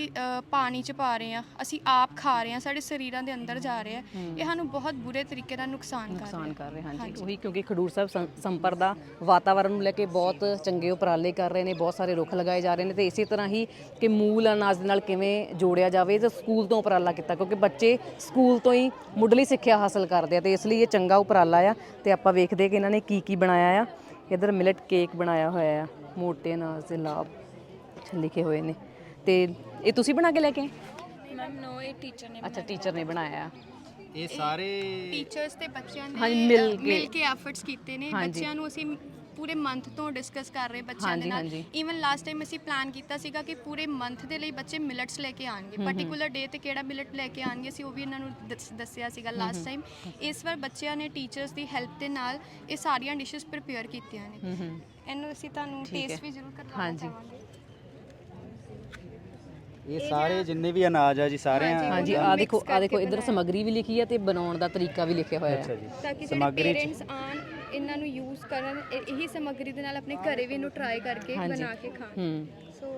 ਪਾਣੀ ਚ ਪਾ ਰਹੇ ਹਾਂ ਅਸੀਂ ਆਪ ਖਾ ਰਹੇ ਹਾਂ ਸਾਡੇ ਸਰੀਰਾਂ ਦੇ ਅੰਦਰ ਜਾ ਰਿਹਾ ਹੈ ਇਹ ਸਾਨੂੰ ਬਹੁਤ ਬੁਰੇ ਤਰੀਕੇ ਨਾਲ ਨੁਕਸਾਨ ਕਰ ਰਿਹਾ ਨੁਕਸਾਨ ਹੈ ਕਰ ਰਹੇ ਹਾਂਜੀ। ਉਹੀ ਕਿਉਂਕਿ ਖਡੂਰ ਸਾਹਿਬ ਸੰਪਰਦਾ ਵਾਤਾਵਰਣ ਨੂੰ ਲੈ ਕੇ ਬਹੁਤ ਚੰਗੇ ਉਪਰਾਲੇ ਕਰ ਰਹੇ ਨੇ ਬਹੁਤ ਸਾਰੇ ਰੁੱਖ ਲਗਾਏ ਜਾ ਰਹੇ ਨੇ ਤੇ ਇਸੇ ਤਰ੍ਹਾਂ ਹੀ ਕਿ ਮੂਲ ਅਨਾਜ ਦੇ ਨਾਲ ਕਿਵੇਂ ਜੋੜਿਆ ਜਾਵੇ ਤੇ ਸਕੂਲ ਤੋਂ ਉਪਰਾਲਾ ਕੀਤਾ ਕਿਉਂਕਿ ਬੱਚੇ ਸਕੂਲ ਤੋਂ ਹੀ ਮੁੱਢਲੀ ਸਿੱਖਿਆ ਹਾਸਲ ਕਰਦੇ ਆ ਤੇ ਇਸ ਲਈ ਇਹ ਚੰਗਾ ਉਪਰਾਲਾ ਆ ਤੇ ਆਪਾਂ ਵੇਖਦੇ ਕਿ ਇਹਨਾਂ ਨੇ ਕੀ ਕੀ ਬਣਾਇਆ ਆ। ਇਧਰ ਮਿਲਟ ਕੇਕ ਬਣਾਇਆ ਹੋਇਆ ਆ ਮੋਟੇ ਅਨਾਜ ਦੇ ਲਾਭ ਲਿਖੇ ਹੋਏ ਨੇ। ਤੇ ਇਹ ਤੁਸੀਂ ਬਣਾ ਕੇ ਲੈ ਕੇ ਆਏ? ਮੈਮ ਨੋ ਇਹ ਟੀਚਰ ਨੇ ਅੱਛਾ ਟੀਚਰ ਨੇ ਬਣਾਇਆ। ਆ ਇਹ ਸਾਰੇ ਟੀਚਰਸ ਤੇ ਬੱਚਿਆਂ ਨੇ ਹਾਂਜੀ, ਮਿਲ ਅ, ਕੇ। ਮਿਲ ਕੇ ਐਫਰਟਸ ਕੀਤੇ ਨੇ। ਹਾਂਜੀ। ਬੱਚਿਆਂ ਨੂੰ ਅਸੀਂ ਪੂਰੇ ਮੰਥ ਤੋਂ ਡਿਸਕਸ ਕਰ ਰਹੇ ਬੱਚਿਆਂ ਹਾਂਜੀ, ਦੇ ਨਾਲ। ਹਾਂਜੀ। ਈਵਨ ਲਾਸਟ ਟਾਈਮ ਅਸੀਂ ਪਲਾਨ ਕੀਤਾ ਸੀਗਾ ਕਿ ਪੂਰੇ ਮੰਥ ਦੇ ਲਈ ਬੱਚੇ ਮਿਲਟਸ ਲੈ ਕੇ ਆਣਗੇ ਪਾਰਟਿਕੂਲਰ ਡੇ ਤੇ ਕਿਹੜਾ ਮਿਲਟ ਲੈ ਕੇ ਆਣਗੇ ਅਸੀਂ ਉਹ ਵੀ ਇਹਨਾਂ ਨੂੰ ਦੱਸ- ਦੱਸਿਆ ਸੀਗਾ ਲਾਸਟ ਟਾਈਮ ਇਸ ਵਾਰ ਬੱਚਿਆਂ ਨੇ ਟੀਚਰਸ ਦੀ ਹੈਲਪ ਦੇ ਨਾਲ ਇਹ ਸਾਰੀਆਂ ਡਿਸ਼ਸ ਪ੍ਰਿਪੇਅਰ ਕੀਤੀਆਂ ਨੇ। ਹੂੰ ਹੂੰ। ਇਹਨੂੰ ਅਸੀਂ ਤੁਹਾਨੂੰ ਠੀਕ ਹੈ। ਟੇਸਟ ਵੀ ਜ਼ਰੂਰ ਕਰਵਾਉਣਾ ਹਾਂਜੀ। ਚਾਹਾਂਗੇ। ਇਹ ਸਾਰੇ ਜਿੰਨੇ ਵੀ ਅਨਾਜ ਆ ਜੀ ਸਾਰੇ ਹਾਂਜੀ ਆ ਦੇਖੋ ਆ ਦੇਖੋ ਇਧਰ ਸਮੱਗਰੀ ਵੀ ਲਿਖੀ ਹੈ ਤੇ ਬਣਾਉਣ ਦਾ ਤਰੀਕਾ ਵੀ ਲਿਖਿਆ ਹੋਇਆ ਅੱਛਾ ਹੈ ਜੀ। ਤਾਂ ਕਿ ਜਿਹੜੇ ਸਮੱਗਰੀ ਚ- ਪੇਰੈਂਟਸ ਆਣ ਇਹਨਾਂ ਨੂੰ ਯੂਜ਼ ਕਰਨ ਇਹ- ਇਹੀ ਸਮੱਗਰੀ ਦੇ ਨਾਲ ਆਪਣੇ ਘਰੇ ਵੀ ਇਹਨੂੰ ਟਰਾਈ ਕਰਕੇ ਹਾਂਜੀ। ਬਣਾ ਕੇ ਖਾਣ। ਹੂੰ। ਸੋ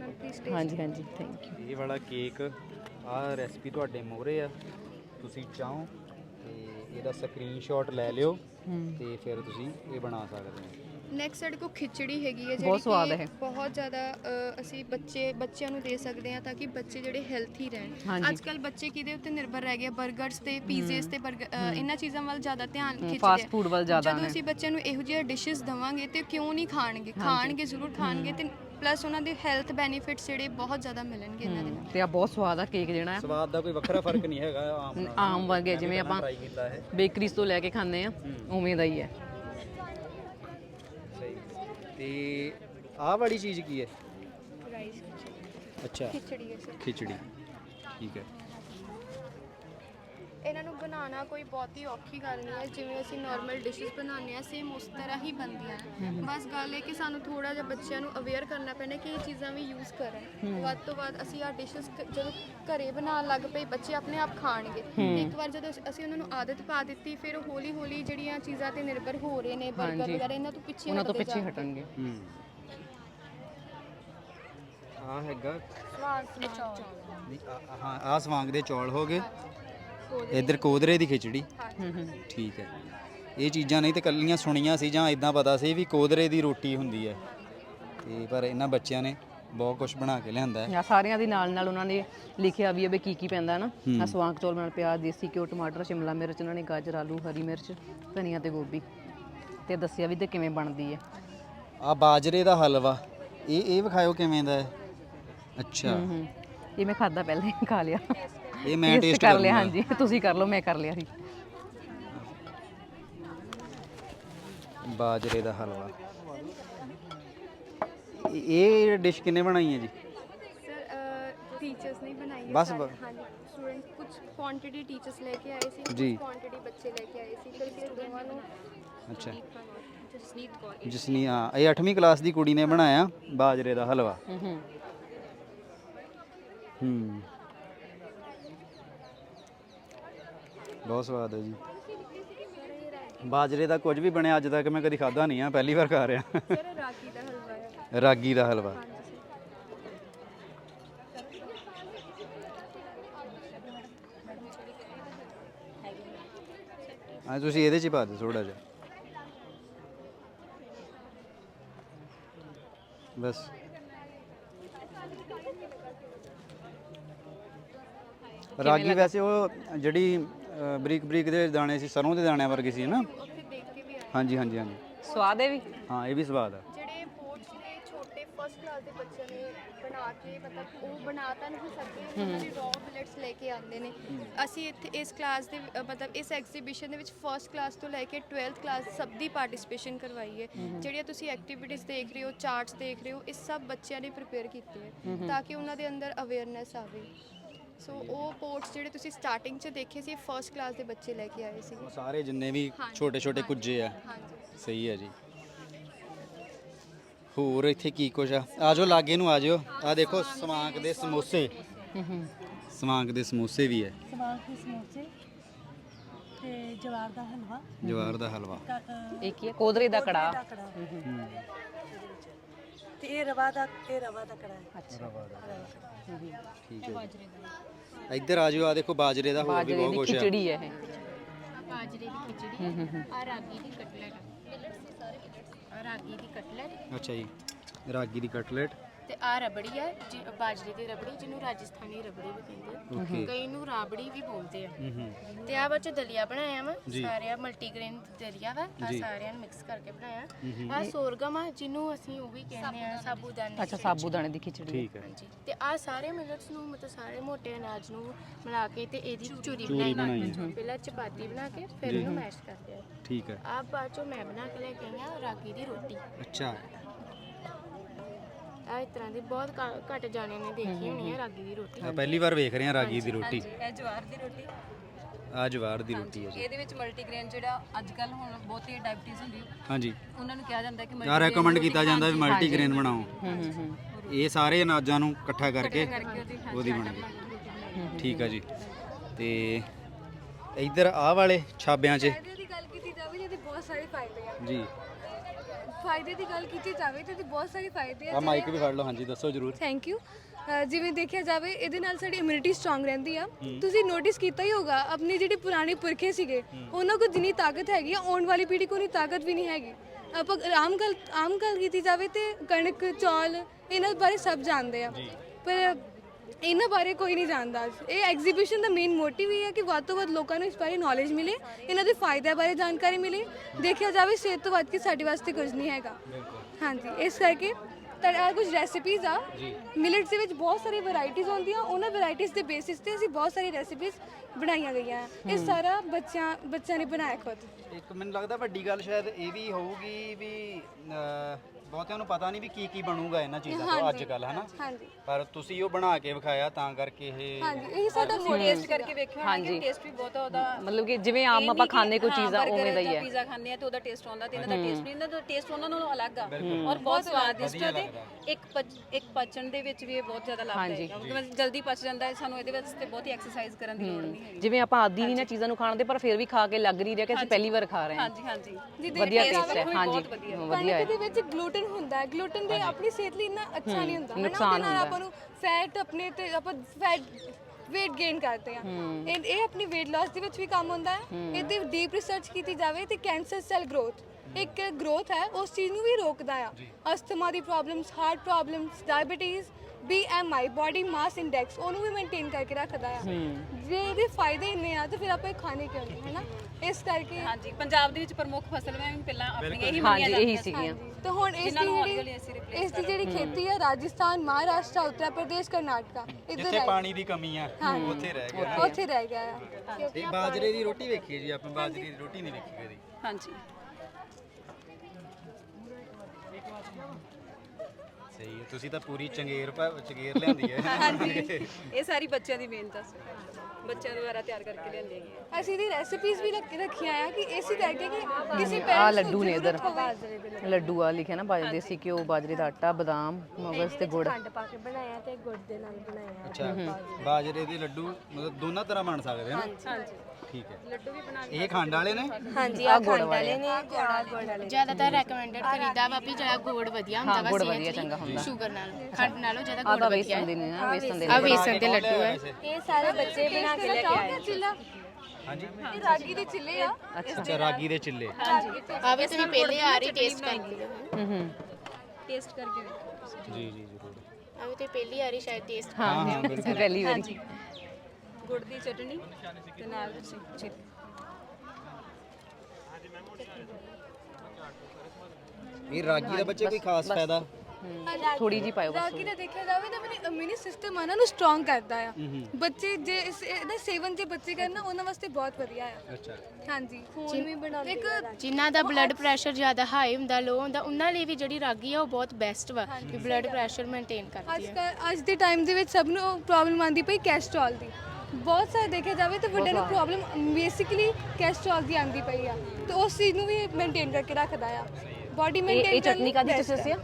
ਮੈਮ ਪਲੀਜ਼ ਹਾਂਜੀ ਹਾਂਜੀ ਥੈਂਕ ਯੂ ਇਹ ਵਾਲਾ ਕੇਕ ਆਹ ਰੈਸਪੀ ਤੁਹਾਡੇ ਮੋਹਰੇ ਆ। ਤੁਸੀਂ ਚਾਹੋ ਤੇ ਇਹਦਾ ਸਕਰੀਨਸ਼ਾਟ ਲੈ ਲਿਓ ਤੇ ਫਿਰ ਤੁਸੀਂ ਇਹ ਬਣਾ ਸਕਦੇ ਹੋ। ਨੈਕਸਟ ਸਾਡੇ ਕੋਲ ਖਿਚੜੀ ਹੈਗੀ ਹੈ ਬਹੁਤ ਜਿਹੜੀ ਸਵਾਦ ਕਿ ਹੈ। ਬਹੁਤ ਜ਼ਿਆਦਾ ਅ, ਅਸੀਂ ਬੱਚੇ ਬੱਚਿਆਂ ਨੂੰ ਦੇ ਸਕਦੇ ਹਾਂ ਤਾਂ ਕਿ ਬੱਚੇ ਜਿਹੜੇ ਹੈਲਥੀ ਰਹਿਣ। ਹਾਂਜੀ। ਅੱਜ ਕੱਲ ਬੱਚੇ ਕਿਹਦੇ ਉੱਤੇ ਨਿਰਭਰ ਰਹਿ ਗਏ 버ਗਰਸ ਤੇ ਪੀਜ਼ੇਸ ਤੇ burger- ਅ, ਇਹਨਾਂ ਚੀਜ਼ਾਂ ਵੱਲ ਜ਼ਿਆਦਾ ਧਿਆਨ ਖਿੱਚਦੇ fast ਆ। food ਵੱਲ ਜ਼ਿਆਦਾ ਜਦੋਂ ਨੇ। ਅਸੀਂ ਬੱਚਿਆਂ ਨੂੰ ਇਹੋ ਜਿਹੀਆਂ ਡਿਸ਼ਸ ਦਵਾਂਗੇ ਤੇ ਕਿਉਂ ਨਹੀਂ ਖਾਣਗੇ? ਖਾਣਗੇ ਜ਼ਰੂਰ ਖਾਣਗੇ ਤੇ ਪਲੱਸ ਉਹਨਾਂ ਦੇ ਹੈਲਥ ਬੈਨੀਫਿਟਸ ਜਿਹੜੇ ਬਹੁਤ ਜ਼ਿਆਦਾ ਮਿਲਣਗੇ ਇਹਨਾਂ ਦੇ ਨਾਲ। ਤੇ ਆ ਬਹੁਤ ਸਵਾਦ ਆ ਕੇਕ ਜਿਹੜਾ। ਸਵਾਦ ਦਾ ਕੋਈ ਵੱਖਰਾ ਫ਼ਰਕ ਨਹੀਂ ਹੈਗਾ ਆਮ ਨਾਲ ਆਮ ਵਰਗੇ ਜਿਵੇਂ ਆਪਾਂ ਹੈ ਬੇਕਰੀਜ਼ ਤੋਂ ਲੈ ਕੇ ਖਾਂਦੇ ਆ ਉਵੇਂ ਦਾ ਹੀ ਹੈ। ਤੇ ਆਹ ਵਾਲੀ ਚੀਜ਼ ਕੀ ਹੈ? ਰਾਈਸ ਅੱਛਾ। ਖਿਚੜੀ ਹੈ sir। ਖਿਚੜੀ। ਠੀਕ ਹੈ। ਇਹਨਾਂ ਨੂੰ ਬਣਾਉਣਾ ਕੋਈ ਬਹੁਤੀ ਔਖੀ ਗੱਲ ਨਹੀਂ ਹੈ ਜਿਵੇਂ ਅਸੀਂ ਨਾਰਮਲ ਡਿਸ਼ਸ ਬਣਾਉਂਦੇ ਆ ਸੇਮ ਉਸ ਤਰ੍ਹਾਂ ਹੀ ਬਣਦੀਆਂ ਨੇ। ਬਸ ਗੱਲ ਇਹ ਕਿ ਸਾਨੂੰ ਥੋੜਾ ਜਿਹਾ ਬੱਚਿਆਂ ਨੂੰ ਅਵੇਅਰ ਕਰਨਾ ਪੈਣਾ ਕਿ ਇਹ ਚੀਜ਼ਾਂ ਵੀ ਯੂਜ਼ ਕਰਨ। ਵੱਧ ਤੋਂ ਵੱਧ ਅਸੀਂ ਆ ਡਿਸ਼ਸ ਜਦੋਂ ਘਰੇ ਬਣਾਉਣ ਲੱਗ ਪਏ ਬੱਚੇ ਆਪਣੇ ਆਪ ਖਾਣਗੇ। ਇੱਕ ਵਾਰ ਜਦੋਂ ਅਸੀਂ- ਅਸੀਂ ਉਹਨਾਂ ਨੂੰ ਆਦਤ ਪਾ ਦਿੱਤੀ ਫਿਰ ਉਹ ਹੌਲੀ ਹੌਲੀ ਜਿਹੜੀਆਂ ਚੀਜ਼ਾਂ ਤੇ ਨਿਰਭਰ ਹੋ ਰਹੇ ਨੇ 버ਗਰ ਹਾਂਜੀ। ਵਗੈਰਾ ਇਹਨਾਂ ਤੋਂ ਪਿੱਛੇ ਉਹਨਾਂ ਤੋਂ ਹਟਦੇ ਪਿੱਛੇ ਜਾ ਰਹੇ ਹਟਣਗੇ। ਹੂੰ ਆ ਹੈਗਾ ਨਹੀਂ, ਆ- ਹਾਂ ਆ ਸਵਾਂਗ ਦੇ ਚੌਲ ਹੋ ਗਏ। ਇੱਧਰ ਕੋਦਰੇ ਦੀ ਖਿਚੜੀ? ਹੂੰ ਹੂੰ। ਠੀਕ ਹੈ ਇਹ ਚੀਜ਼ਾਂ ਨਹੀਂ ਤੇ ਕੱਲੀਆਂ ਸੁਣੀਆਂ ਸੀ ਜਾਂ ਇਦਾਂ ਪਤਾ ਸੀ ਵੀ ਕੋਦਰੇ ਦੀ ਰੋਟੀ ਹੁੰਦੀ ਹੈ। ਤੇ ਪਰ ਇਹਨਾਂ ਬੱਚਿਆਂ ਨੇ ਬਹੁਤ ਕੁਝ ਬਣਾ ਕੇ ਲਿਆਂਦਾ ਹੈ। ਆ ਸਾਰਿਆਂ ਦੇ ਨਾਲ ਨਾਲ ਉਹਨਾਂ ਨੇ ਲਿਖਿਆ ਵੀ ਹੈ ਵੀ ਕੀ ਕੀ ਪੈਂਦਾ ਨਾ। ਆ ਸਵਾਂਗ ਚੌਲ ਨਾਲ ਪਿਆਜ਼ ਦੇਸੀ ਘਿਓ ਟਮਾਟਰ ਸ਼ਿਮਲਾ ਮਿਰਚ ਉਹਨਾਂ ਨੇ ਗਾਜਰ ਆਲੂ ਹਰੀ ਮਿਰਚ ਧਨੀਆ ਤੇ ਗੋਭੀ। ਤੇ ਦੱਸਿਆ ਵੀ ਤੇ ਕਿਵੇਂ ਬਣਦੀ ਹੈ। ਆ ਬਾਜਰੇ ਦਾ ਹਲਵਾ ਇਹ ਇਹ ਵਿਖਾਇਓ ਕਿਵੇਂ ਦਾ ਹੈ? ਅੱਛਾ। ਹੂੰ ਹੂੰ। ਇਹ ਮੈਂ ਖਾਦਾ ਪਹਿਲੇ ਖਾ ਲਿਆ। ਇਹ ਮੈਂ ਟੇਸਟ ਕਰ ਲਿਆ ਹਾਂਜੀ। ਤੁਸੀਂ ਕਰ ਲਓ ਮੈਂ ਕਰ ਲਿਆ ਸੀ। ਬਾਜਰੇ ਦਾ ਹਲਵਾ। ਇਹ- ਡਿਸ਼ ਕਿੰਨੇ ਬਣਾਈ ਹੈ ਜੀ? ਸਰ ਟੀਚਰਸ ਨਹੀਂ ਬਣਾਈ ਹੈ ਬਸ ਸਟੂਡੈਂਟ ਕੁਝ ਕੁਆਂਟੀਟੀ ਟੀਚਰਸ ਲੈ ਕੇ ਆਏ ਸੀ ਜੀ। ਕੁਆਂਟੀਟੀ ਬੱਚੇ ਲੈ ਕੇ ਆਏ ਸੀ ਫਿਰ ਦੋਵਾਂ ਨੂੰ ਅੱਛਾ। ਜਸਨੀ ਹਾਂ ਇਹ 8ਵੀਂ ਕਲਾਸ ਦੀ ਕੁੜੀ ਨੇ ਬਣਾਇਆ ਬਾਜਰੇ ਦਾ ਹਲਵਾ। ਹੂੰ। ਹੂੰ। ਬਹੁਤ ਸਵਾਦ ਹੈ ਜੀ। ਬਾਜਰੇ ਦਾ ਕੁਝ ਵੀ ਬਣਿਆ ਅੱਜ ਤੱਕ ਮੈਂ ਕਦੀ ਖਾਦਾ ਨਹੀਂ ਆ, ਪਹਿਲੀ ਵਾਰ ਖਾ ਰਿਹਾ। ਸਰ ਰਾਗੀ ਦਾ ਹਲਵਾ। ਹੈ ਰਾਗੀ ਦਾ ਹਲਵਾ ਹਾਂ ਤੁਸੀਂ ਇਹਦੇ ਚ ਹੀ ਪਾ ਦਿਓ ਥੋੜਾ ਜਿਹਾ। ਬਸ। ਰਾਗੀ ਵੈਸੇ ਉਹ ਜਿਹੜੀ ਬਰੀਕ ਬਰੀਕ ਦੇ ਦਾਣੇ ਸੀ ਸਰੋਂ ਦੇ ਦਾਣਿਆਂ ਵਰਗੇ ਸੀ ਨਾ ਉੱਥੇ ਦੇਖ ਕੇ ਵੀ ਆਏ ਹਾਂਜੀ ਹਾਂਜੀ ਹਾਂਜੀ। ਸਵਾਦ ਹੈ ਵੀ? ਹਾਂ ਇਹ ਵੀ ਸਵਾਦ ਆ। ਜਿਹੜੇ ਪੋਰਟਸ ਨੇ ਛੋਟੇ ਫਸਟ ਕਲਾਸ ਦੇ ਬੱਚਿਆਂ ਨੇ ਬਣਾ ਕੇ ਮਤਲਬ ਉਹ ਬਣਾ ਤਾਂ ਨਹੀਂ ਸਕਦੇ ਉਹਨਾਂ ਦੇ ਰॉ ਮਿਲਟਸ ਲੈ ਕੇ ਆਉਂਦੇ ਨੇ। ਅਸੀਂ ਇੱਥੇ ਇਸ ਕਲਾਸ ਦੇ ਅ, ਮਤਲਬ ਇਸ ਐਗਜ਼ੀਬਿਸ਼ਨ ਦੇ ਵਿੱਚ ਫਸਟ ਕਲਾਸ ਤੋਂ ਲੈ ਕੇ 12th ਕਲਾਸ ਸਭ ਦੀ ਪਾਰਟਿਸਿਪੇਸ਼ਨ ਕਰਵਾਈ ਹੈ। ਜਿਹੜੀਆਂ ਤੁਸੀਂ ਐਕਟੀਵਿਟੀਜ਼ ਦੇਖ ਰਹੇ ਹੋ ਚਾਰਟਸ ਦੇਖ ਰਹੇ ਹੋ ਇਹ ਸਭ ਬੱਚਿਆਂ ਨੇ ਪ੍ਰਿਪੇਅਰ ਕੀਤੇ ਹੈ ਤਾਂ ਕਿ ਉਹਨਾਂ ਦੇ ਅੰਦਰ ਅਵੇਅਰਨੈਸ ਆਵੇ। ਸੋ ਉਹ ਪੋਰਟਸ ਜਿਹੜੇ ਤੁਸੀਂ ਸਟਾਰਟਿੰਗ 'ਚ ਦੇਖੇ ਸੀ ਫਸਟ ਕਲਾਸ ਦੇ ਬੱਚੇ ਲੈ ਕੇ ਆਏ ਸੀ। ਉਹ ਸਾਰੇ ਜਿੰਨੇ ਵੀ ਹਾਂਜੀ, ਛੋਟੇ ਛੋਟੇ ਹਾਂਜੀ, ਕੁੱਜੇ ਆ। ਹਾਂਜੀ। ਸਹੀ ਹੈ ਜੀ। ਹੋਰ ਇੱਥੇ ਕੀ ਕੁਝ ਆ? ਆਜੋ ਲਾਗੇ ਨੂੰ ਆਜੋ ਆ ਦੇਖੋ ਸਵਾਂਕ ਦੇ ਸਮੋਸੇ। ਹੂੰ ਦੇ ਸਮੋਸੇ ਵੀ ਹੈ ਸਵਾਲ ਦੇ ਸਮੋਸੇ ਤੇ ਜਵਾਰ ਦਾ ਹਲਵਾ। ਜਵਾਰ ਦਾ ਹਲਵਾ। ਇਹ ਕੀ ਹੈ ਕੋਦਰੇ ਦਾ ਕੜਾ ਦਾ ਕੜਾ ਤੇ ਇਹ ਰਵਾ ਦਾ ਇਹ ਰਵਾ ਦਾ ਕੜਾ ਹੈ। ਠੀਕ ਹੈ ਜੀ। ਇੱਧਰ ਆ ਜਾਓ ਆ ਦੇਖੋ ਬਾਜਰੇ ਦਾ ਹੋਰ ਵੀ ਬਾਜਰੇ ਬਹੁਤ ਦੀ ਕੁਛ ਹੈ ਖਿਚੜੀ ਹੈ ਇਹ। ਬਾਜਰੇ ਦੀ ਖਿਚੜੀ ਆ ਰਾਗੀ ਦੀ ਕਟਲਟ ਆ ਰਾਗੀ ਦੀ ਕਟਲਟ। ਅੱਛਾ ਜੀ। ਰਾਗੀ ਦੀ ਕਟਲੇਟ। ਤੇ ਆ ਰਬੜੀ ਆ ਜਿ- ਬਾਜਰੇ ਦੀ ਰਬੜੀ ਜਿਹਨੂੰ ਰਾਜਸਥਾਨੀ ਰਬੜੀ ਵੀ ਕਹਿੰਦੇ ਆ। ਕਈ ਨੂੰ ਰਾਬੜੀ ਵੀ ਬੋਲਦੇ ਆ। ਤੇ ਆ ਬੱਚੇ ਦਲੀਆ ਬਣਾਇਆ ਵਾ ਸਾਰਿਆ ਮਲਟੀਗ੍ਰੇਨ ਦਲੀਆ ਵਾ ਆ ਸਾਰਿਆਂ ਨੂੰ ਮਿਕਸ ਕਰਕੇ ਬਣਾਇਆ। ਆ ਸੋਰਗਮ ਆ ਜਿਹਨੂੰ ਅਸੀਂ ਉਹ ਵੀ ਕਹਿੰਦੇ ਆ ਸਾਬੂਦਾਨੇ ਅੱਛਾ ਸਾਬੂਦਾਣੇ ਦੀ ਖਿਚੜੀ। ਠੀਕ ਹੈ। ਹਾਂਜੀ ਤੇ ਆ ਸਾਰੇ ਮਿਲਟਸ ਨੂੰ ਮਤਲਬ ਸਾਰੇ ਮੋٹے ਅਨਾਜ ਨੂੰ ਮਿਲਾ ਕੇ ਤੇ ਇਹਦੀ ਚੂਰੀ ਬਣਾਈ। ਬਣਾਈ। ਪਹਿਲਾਂ ਚਪਾਤੀ ਬਣਾ ਕੇ ਫਿਰ ਇਹਨੂੰ ਮੈਸ਼ ਕਰਦੇ ਆ। ਠੀਕ ਹੈ। ਆ ਬਾਅਦ ਚੋਂ ਮੈਂ ਬਣਾ ਕੇ ਲੈ ਕੇ ਆਈ ਆ ਰਾਗੀ ਦੀ ਰੋਟੀ। ਅੱਛਾ। ਆ ਇਸ ਤਰ੍ਹਾਂ ਦੀ ਬਹੁਤ ਘ- ਘੱਟ ਜਾਣੇ ਨੇ ਦੇਖੀ ਹੋਣੀ ਆ ਰਾਗੀ ਦੀ ਰੋਟੀ। ਆ ਪਹਿਲੀ ਵਾਰ ਵੇਖ ਰਹੇ ਹਾਂ ਰਾਗੀ ਦੀ ਰੋਟੀ। ਇਹ ਜਵਾਰ ਦੀ ਰੋਟੀ। ਆ ਜਵਾਰ ਦੀ ਰੋਟੀ ਹੈ ਜੀ। ਇਹਦੇ ਵਿੱਚ ਮਲਟੀਗ੍ਰੇਨ ਜਿਹੜਾ ਅੱਜ ਕੱਲ ਹੁਣ ਬਹੁਤੀ ਡਾਇਬੀਟੀਜ਼ ਹੁੰਦੀ ਹਾਂਜੀ। ਉਹਨਾਂ ਨੂੰ ਕਿਹਾ ਜਾਂਦਾ ਕਿ ਯਾਰ ਰეკਮੈਂਡ ਕੀਤਾ ਜਾਂਦਾ ਵੀ ਮਲਟੀ ਗ੍ਰੇਨ ਬਣਾਓ। ਹੂੰ ਹੂੰ ਹੂੰ। ਇਹ ਸਾਰੇ ਅਨਾਜਾਂ ਨੂੰ ਇਕੱਠਾ ਕਰਕੇ ਉਹਦੀ ਬਣਦੀ ਠੀਕ ਹੈ ਜੀ। ਤੇ ਇੱਧਰ ਆਹ ਵਾਲੇ ਛਾਬਿਆਂ 'ਚ। ਫਾਇਦੇ ਦੀ ਗੱਲ ਕੀਤੀ ਜਾਵੇ ਤੇ ਇਹਦੇ ਬਹੁਤ ਸਾਰੇ ਫਾਇਦੇ ਆ। ਜੀ। ਫਾਇਦੇ ਦੀ ਗੱਲ ਕੀਤੀ ਜਾਵੇ ਤੇ ਇਹਦੇ ਬਹੁਤ ਸਾਰੇ ਫਾਇਦੇ ਆ ਆ ਮਾਈਕ ਵੀ ਫੜ ਲਓ ਹਾਂਜੀ ਦੱਸੋ ਜਰੂਰ। ਥੈਂਕ ਯੂ ਜਿਵੇਂ ਦੇਖਿਆ ਜਾਵੇ ਇਹਦੇ ਨਾਲ ਸਾਡੀ ਇਮਿਊਨਿਟੀ ਸਟਰੋਂਗ ਰਹਿੰਦੀ ਆ। ਤੁਸੀਂ ਨੋਟਿਸ ਕੀਤਾ ਹੀ ਹੋਗਾ ਆਪਣੇ ਜਿਹੜੇ ਪੁਰਾਣੇ ਪੁਰਖੇ ਸੀਗੇ ਉਹਨਾਂ ਕੋਲ ਜਿੰਨੀ ਤਾਕਤ ਹੈਗੀ ਆ ਆਉਣ ਵਾਲੀ ਪੀੜ੍ਹੀ ਕੋਲ ਉਨੀ ਤਾਕਤ ਵੀ ਨਹੀਂ ਹੈਗੀ। ਆਪਾਂ ਆਮ ਗੱਲ ਆਮ ਗੱਲ ਕੀਤੀ ਜਾਵੇ ਤੇ ਕਣਕ ਚੌਲ ਇਹਨਾਂ ਬਾਰੇ ਸਭ ਜਾਣਦੇ ਆ। ਪਰ ਇਹਨਾਂ ਬਾਰੇ ਕੋਈ ਨਹੀਂ ਜਾਣਦਾ। ਇਹ ਐਗਜ਼ੀਬਿਸ਼ਨ ਦਾ ਮੇਨ ਮੋਟਿਵ ਇਹ ਹੈ ਕਿ ਵੱਧ ਤੋਂ ਵੱਧ ਲੋਕਾਂ ਨੂੰ ਇਸ ਬਾਰੇ ਨੌਲੇਜ ਮਿਲੇ ਇਹਨਾਂ ਦੇ ਫਾਇਦਿਆਂ ਬਾਰੇ ਜਾਣਕਾਰੀ ਮਿਲੇ। ਦੇਖਿਆ ਜਾਵੇ ਸਿਹਤ ਤੋਂ ਵੱਧ ਕੇ ਸਾਡੇ ਵਾਸਤੇ ਕੁਝ ਨਹੀਂ ਹੈਗਾ। ਹਾਂਜੀ ਇਸ ਕਰਕੇ ਤਾਂ ਕੁਝ ਰੈਸਿਪੀਜ਼ ਆ। ਮਿਲਟਸ ਦੇ ਵਿੱਚ ਬਹੁਤ ਸਾਰੀ ਵੈਰਾਈਟੀਆਂ ਹੁੰਦੀਆਂ ਉਹਨਾਂ ਵੈਰਾਈਟੀਆਂ ਦੇ ਬੇਸਿਸ ਤੇ ਅਸੀਂ ਬਹੁਤ ਸਾਰੀ ਰੈਸਿਪੀਜ਼ ਬਣਾਈਆਂ ਗਈਆਂ। ਇਹ ਸਾਰਾ ਬੱਚਿਆਂ ਬੱਚਿਆਂ ਨੇ ਬਣਾਇਆ ਖੁਦ। ਇੱਕ ਮੈਨੂੰ ਲੱਗਦਾ ਵੱਡੀ ਗੱਲ ਸ਼ਾਇਦ ਇਹ ਵੀ ਹੋਊਗੀ ਵੀ ਬਹੁਤਿਆਂ ਨੂੰ ਪਤਾ ਨਹੀਂ ਵੀ ਕੀ ਕੀ ਬਣੂਗਾ ਇਹਨਾਂ ਚੀਜ਼ਾਂ ਤੋਂ ਅੱਜ ਕੱਲ ਹਨਾ? ਹਾਂਜੀ। ਪਰ ਤੁਸੀਂ ਉਹ ਬਣਾ ਕੇ ਵਿਖਾਇਆ ਤਾਂ ਕਰਕੇ ਇਹ ਹਾਂਜੀ ਇਹ ਸਾਡਾ ਟੇਸਟ ਕਰਕੇ ਵੇਖਿਆ ਹਾਂਜੀ। ਟੇਸਟ ਵੀ ਬਹੁਤ ਆ ਉਹਦਾ। ਮਤਲਬ ਕਿ ਜਿਵੇਂ ਆਮ ਆਪਾਂ ਖਾਣੇ ਕੋਈ ਚੀਜ਼ ਆ ਉਵੇਂ ਦਾ ਹੀ ਹੈ। ਪੀਜ਼ਾ ਖਾਂਦੇ ਆ ਤੇ ਉਹਦਾ ਟੇਸਟ ਆਉਂਦਾ ਤੇ ਇਹਨਾਂ ਦਾ ਟੇਸਟ ਨਹੀਂ ਇਹਨਾਂ ਦਾ ਟੇਸਟ ਉਹਨਾਂ ਨਾਲੋਂ ਅਲੱਗ ਆ। ਔਰ ਬਹੁਤ ਸਵਾਦਿਸ਼ਟ ਤੇ ਇੱਕ ਇੱਕ ਪਚਣ ਦੇ ਵਿੱਚ ਵੀ ਇਹ ਬਹੁਤ ਜ਼ਿਆਦਾ ਲਾਭਦਾਇਕ ਆ। ਕਿਉਂਕਿ ਜਲਦੀ ਪਚ ਜਾਂਦਾ ਹੈ ਸਾਨੂੰ ਇਹਦੇ ਵਿੱਚ ਤੇ ਬਹੁਤ ਹੀ ਐਕਸਰਸਾਈਜ਼ ਕਰਨ ਦੀ ਲੋੜ ਨਹੀਂ ਹੈਗੀ। ਜਿਵੇਂ ਆਪਾਂ ਆਦੀ ਨਹੀਂ ਨਾ ਚੀਜ਼ਾਂ ਨੂੰ ਖਾਣ ਦੇ ਪਰ ਫਿਰ ਵੀ ਖਾ ਕੇ ਲੱਗ ਨਹੀਂ ਰਿਹਾ ਕਿ ਅਸੀਂ ਪਹਿਲੀ ਵਾਰ ਖਾ ਰਹੇ ਹਾਂ। ਹਾਂਜੀ ਹਾਂਜੀ। ਵਧੀਆ ਟੇਸਟ ਹੈ। ਹਾਂਜੀ। ਵਧੀਆ। ਹੈ ਕਣਕ ਦੇ ਵਿੱਚ ਗਲੂਟਨ ਹੁੰਦਾ ਹੈ ਗਲੂਟਨ ਦੇ ਆਪਣੀ ਸਿਹਤ ਲਈ ਇੰਨਾ ਅੱਛਾ ਨਹੀਂ ਹੁੰਦਾ। ਹਨਾ ਉਹਦੇ ਨਾਲ ਹੁੰਦਾ। ਆਪਾਂ ਨੂੰ ਫੈਟ ਆਪਣੇ ਤੇ ਆਪਾਂ ਫੈਟ weight gain ਕਰਦੇ ਆ ਇਹ ਇਹ ਆਪਣੀ weight loss ਦੇ ਵਿੱਚ ਵੀ ਕੰਮ ਹੁੰਦਾ ਹੈ। ਇਹਦੀ ਡੀਪ ਰਿਸਰਚ ਕੀਤੀ ਜਾਵੇ ਤੇ ਕੈਂਸਰ ਸੈਲ ਗਰੋਥ ਇੱਕ ਗਰੋਥ ਹੈ ਉਸ ਚੀਜ਼ ਨੂੰ ਵੀ ਰੋਕਦਾ ਆ। ਅਸਥਮਾ ਦੀ problems heart problems diabetes BMI body mass index ਉਹਨੂੰ ਵੀ ਮੇਨਟੇਨ ਕਰਕੇ ਰੱਖਦਾ ਆ। ਜੇ ਇਹਦੇ ਫਾਇਦੇ ਇੰਨੇ ਆ ਤਾਂ ਫਿਰ ਆਪਾਂ ਇਹ ਖਾਣੇ ਕਿਉਂ ਨਹੀਂ ਹੈਨਾ? ਇਸ ਕਰਕੇ ਹਾਂਜੀ ਪੰਜਾਬ ਦੇ ਵਿੱਚ ਪ੍ਰਮੁੱਖ ਫਸਲ ਮੈਂ ਪਹਿਲਾਂ ਆਪਣੀ ਇਹੀ ਹਾਂਜੀ ਮੰਨੀਆਂ ਇਹੀ ਜਾਂਦੀਆਂ ਸੀ। ਸੀਗੀਆਂ ਤੇ ਹੁਣ ਇਸ ਜਿਨ੍ਹਾਂ ਦੀ ਜਿਹੜੀ replace ਇਸ ਦੀ ਜਿਹੜੀ ਖੇਤੀ ਹੈ ਰਾਜਸਥਾਨ ਮਹਾਰਾਸ਼ਟਰ ਉੱਤਰ ਪ੍ਰਦੇਸ਼ ਕਰਨਾਟਕਾ ਇੱਧਰ ਜਿੱਥੇ ਪਾਣੀ ਦੀ ਕਮੀ ਆ ਉੱਥੇ ਰਹਿ ਗਿਆ। ਉੱਥੇ ਰਹਿ ਗਿਆ ਹੈ ਤੇ ਬਾਜਰੇ ਦੀ ਰੋਟੀ ਵੇਖੀ ਹੈ ਜੀ ਆਪਾਂ ਬਾਜਰੇ ਦੀ ਰੋਟੀ ਨਹੀਂ ਵੇਖੀ ਕਦੀ। ਹਾਂਜੀ। ਸਹੀ ਹੈ। ਤੁਸੀਂ ਤਾਂ ਪੂਰੀ ਚੰਗੇਰ ਭਾ- ਚੰਗੇਰ ਲਿਆਂਦੀ ਹੈ। ਇਹ ਸਾਰੀ ਬੱਚਿਆਂ ਦੀ ਮਿਹਨਤ ਆ। ਬੱਚਿਆਂ ਦੁਆਰਾ ਤਿਆਰ ਕਰਕੇ ਲਿਆਂਦੀ ਹੈਗੀ ਹੈ। ਅਸੀਂ ਦੀ ਰੈਸਿਪੀਜ਼ ਵੀ ਰੱਖ ਰੱਖੀਆਂ ਆ ਕਿ ਇਸੇ ਕਰਕੇ ਕਿ ਕਿਸੇ ਆ ਲੱਡੂ ਨੇ ਇਧਰ। ਲੱਡੂ। ਆ ਲਿਖਿਆ ਨਾ ਬਾਜਰੇ ਦੇਸੀ ਘਿਓ ਬਾਜਰੇ ਦਾ ਆਟਾ ਬਦਾਮ ਮਗਜ਼ ਤੇ ਗੁੜ। ਖੰਡ ਪਾ ਕੇ ਬਣਾਇਆ ਤੇ ਗੁੜ ਦੇ ਨਾਲ ਬਣਾਇਆ। ਅੱਛਾ ਬਾਜਰੇ ਦੇ ਲੱਡੂ ਮਤਲਬ ਦੋਨਾਂ ਤਰ੍ਹਾਂ ਬਣ ਸਕਦੇ ਹਨ ਹਾਂਜੀ। ਠੀਕ ਹੈ। ਲੱਡੂ ਵੀ ਬਣਾ ਇਹ ਖੰਡ ਵਾਲੇ ਨੇ? ਹਾਂਜੀ ਆ ਖੰਡ ਵਾਲੇ ਨੇ। ਕੋੜਾ ਗੁੜ ਵਾਲੇ ਜ਼ਿਆਦਾਤਰ ਰეკਮੈਂਡਡ ਕਰੀਦਾ ਵਾ ਵੀ ਜਿਹੜਾ ਗੁੜ ਵਧੀਆ ਹੁੰਦਾ ਵਾ ਗੁੜ ਵਧੀਆ ਚੰਗਾ ਹੁੰਦਾ। ਸ਼ੂਗਰ ਨਾਲ ਖੰਡ ਨਾਲੋਂ ਜ਼ਿਆਦਾ ਗੁੜ ਵਧੀਆ ਵੇਸਣ ਦੇ ਨੇ ਨਾ ਵੇਸਣ ਦੇ ਆ ਵੇਸਣ ਦੇ ਲੱਡੂ ਹੈ। ਇਹ ਸਾਰੇ ਬੱਚੇ ਬਣਾ ਕੇ ਲੈ ਕੇ ਆਏ ਹਾਂਜੀ। ਇਹ ਰਾਗੀ ਦੇ ਚਿੱਲੇ ਆ। ਅੱਛਾ ਰਾਗੀ ਦੇ ਚਿੱਲੇ। ਆ ਵੀ ਤੁਸੀਂ ਪਹਿਲੇ ਆ ਰਹੀ ਟੇਸਟ ਕਰਕੇ। ਦੇਖੋ ਹੂੰ ਹੂੰ। ਟੇਸਟ ਕਰਕੇ ਵੇਖੋ ਜੀ ਜੀ ਜ਼ਰੂਰ। ਆ ਵੀ ਤੇ ਪਹਿਲੀ ਆ ਰਹੀ ਸ਼ਾਇਦ ਟੇਸਟ ਹਾਂ ਹਾਂ ਪਹਿਲੀ ਵਾਰੀ। ਗੁੜ ਦੀ ਚਟਣੀ ਤੇ ਨਾਲ ਚਿੱਲੀ ਇਹ ਰਾਗੀ ਦਾ ਬੱਚੇ ਕੋਈ ਖਾਸ ਫਾਇਦਾ? ਥੋੜੀ ਜੀ ਪਾਇਓ ਬਸ। ਰਾਗੀ ਦਾ ਦੇਖਿਆ ਜਾਵੇ ਤਾਂ ਆਪਣੀ ਇਮਿਊਨਿਟੀ ਸਿਸਟਮ ਆ ਨਾ ਨੂੰ ਸਟਰੋਂਗ ਕਰਦਾ ਆ। ਬੱਚੇ ਜੇ ਇਸ ਇਹਦਾ ਸੇਵਨ ਜੇ ਬੱਚੇ ਕਰਨ ਨਾ ਉਹਨਾਂ ਵਾਸਤੇ ਬਹੁਤ ਵਧੀਆ ਆ। ਅੱਛਾ। ਹਾਂਜੀ। ਖੂਨ ਵੀ ਬਣਾਉਂਦੇ ਇੱਕ ਜਿਨ੍ਹਾਂ ਦਾ ਬਲੱਡ ਪ੍ਰੈਸ਼ਰ ਜ਼ਿਆਦਾ ਹਾਈ ਹੁੰਦਾ ਲੋ ਹੁੰਦਾ ਉਹਨਾਂ ਲਈ ਵੀ ਜਿਹੜੀ ਰਾਗੀ ਆ ਉਹ ਬਹੁਤ ਬੈਸਟ ਵਾ ਕਿ ਬਲੱਡ ਪ੍ਰੈਸ਼ਰ ਮੇਨਟੇਨ ਕਰਦੀ ਅੱਜ ਹੈ ਅੱਜ ਦੇ ਟਾਈਮ ਦੇ ਵਿੱਚ ਸਭ ਨੂੰ ਪ੍ਰੋਬਲਮ ਆਉਂਦੀ ਪਈ ਕੈਸਟਰੋਲ ਦੀ। ਬਹੁਤ ਸਾਰੇ ਦੇਖਿਆ ਜਾਵੇ ਤਾਂ ਵੱਡਿਆਂ ਨੂੰ ਪ੍ਰੋਬਲਮ ਬੇਸਿਕਲੀ ਕੈਸਟਰੋਲ ਦੀ ਆਉਂਦੀ ਪਈ ਆ। ਤੇ ਉਸ ਚੀਜ਼ ਨੂੰ ਵੀ ਮੇਨਟੇਨ ਕਰਕੇ ਰੱਖਦਾ ਆ। ਬਾਡੀ ਇਹ ਮੇਨਟੇਨ ਇਹ ਚਟਨੀ ਕਾਦੀ ਤੁਸੀਂ ਦੱਸਿਆ?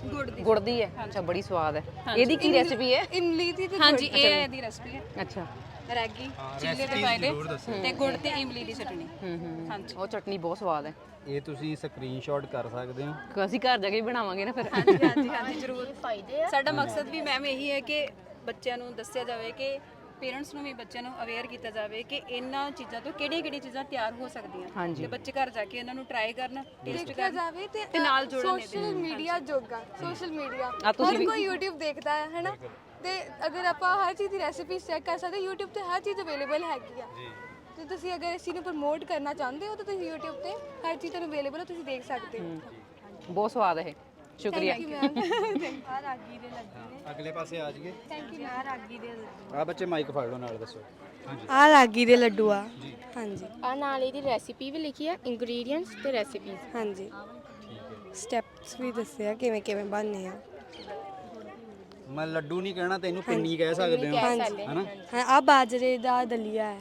ਗੁੜ ਦੀ। ਹੈ। ਅੱਛਾ ਬੜੀ ਸਵਾਦ ਹੈ। ਇਹਦੀ ਕੀ ਰੈਸਿਪੀ ਹੈ? ਇਮਲੀ ਦੀ ਤੇ ਹਾਂਜੀ ਇਹ ਇਹਦੀ ਰੈਸਪੀ ਹੈ। ਅੱਛਾ। ਰੈਗੀ ਚਿੱਲੇ ਦੇ ਫਾਇਦੇ ਤੇ ਗੁੜ ਤੇ ਇਮਲੀ ਦੀ ਚਟਣੀ ਹੂੰ ਹੂੰ ਹਾਂਜੀ। ਉਹ ਚਟਨੀ ਬਹੁਤ ਸਵਾਦ ਹੈ। ਇਹ ਤੁਸੀਂ ਸਕਰੀਨਸ਼ਾਟ ਕਰ ਸਕਦੇ ਹੋ। ਅਸੀਂ ਘਰ ਜਾ ਕੇ ਹੀ ਬਣਾਵਾਂਗੇ ਨਾ ਫਿਰ। ਹਾਂਜੀ ਹਾਂਜੀ ਹਾਂਜੀ ਜ਼ਰੂਰ। ਸਾਡਾ ਮਕਸਦ ਵੀ ਮੈਮ ਇਹੀ ਹੈ ਕਿ ਬੱਚਿਆਂ ਨੂੰ ਦੱਸਿਆ ਜਾਵੇ ਕਿ ਪੇਰੈਂਟਸ ਨੂੰ ਵੀ ਬੱਚਿਆਂ ਨੂੰ ਅਵੇਅਰ ਕੀਤਾ ਜਾਵੇ ਕਿ ਇਹਨਾਂ ਚੀਜ਼ਾਂ ਤੋਂ ਕਿਹੜੀਆਂ ਕਿਹੜੀਆਂ ਚੀਜ਼ਾਂ ਤਿਆਰ ਹੋ ਸਕਦੀਆਂ। ਤੇ ਬੱਚੇ ਘਰ ਜਾ ਕੇ ਇਹਨਾਂ ਨੂੰ ਟਰਾਈ ਕਰਨ ਟੇਸਟ ਦੇਖਿਆ ਕਰਨ ਜਾਵੇ ਤੇ ਤੇ ਨਾਲ ਜੋੜਨ ਇਹਦੇ। ਸੋਸ਼ਲ ਮੀਡੀਆ ਜੋਗਾ ਸੋਸ਼ਲ ਮੀਡੀਆ ਆ ਤੁਸੀਂ ਹਰ ਵੀ- ਕੋਈ YouTube ਦੇਖਦਾ ਹੈ ਹੈਨਾ? ਤੇ ਅਗਰ ਆਪਾਂ ਹਰ ਚੀਜ਼ ਦੀ ਰੈਸਿਪੀ ਚੈੱਕ ਕਰ ਸਕਦੇ YouTube ਤੇ ਹਰ ਚੀਜ਼ ਅਵੇਲੇਬਲ ਹੈਗੀ ਆ। ਤੇ ਤੁਸੀਂ ਅਗਰ ਇਸ ਚੀਜ਼ ਨੂੰ ਪ੍ਰਮੋਟ ਕਰਨਾ ਚਾਹੁੰਦੇ ਹੋ ਤਾਂ ਤੁਸੀਂ YouTube ਤੇ ਹਰ ਚੀਜ਼ ਤੁਹਾਨੂੰ ਅਵੇਲੇਬਲ ਹੈ ਤੁਸੀਂ ਦੇਖ ਸਕਦੇ ਹੋ। ਬਹੁਤ ਸਵਾਦ ਹੈ ਸ਼ੁਕਰੀਆ। ਅਗਲੇ ਪਾਸੇ ਆ ਜਾਈਏ। ਥੈਂਕ ਯੂ ਮੈਂ ਰਾਗੀ ਦੇ ਆ ਬੱਚੇ ਮਾਈਕ ਫੜ ਲਓ ਨਾਲ ਦੱਸੋ। ਆ ਰਾਗੀ ਦੇ ਲੱਡੂ ਆ। ਹਾਂਜੀ। ਆ ਨਾਲ ਇਹਦੀ ਰੈਸਿਪੀ ਵੀ ਲਿਖੀ ਆ ਇੰਗਰੀਡੀਅੰਟਸ ਤੇ ਰੈਸਿਪੀਜ਼ ਹਾਂਜੀ। ਸਟੈਪਸ ਵੀ ਦੱਸਿਆ ਕਿਵੇਂ ਕਿਵੇਂ ਬਣਨੇ ਆ। ਮੈਂ ਲੱਡੂ ਨਹੀਂ ਕਹਿਣਾ ਤੈਨੂੰ ਪਿੰਨੀ ਕਹਿ ਸਕਦੇ ਹੋ। ਹਾਂਜੀ। ਹਨਾ? ਹਾਂ ਆ ਬਾਜਰੇ ਦਾ ਦਲੀਆ ਹੈ।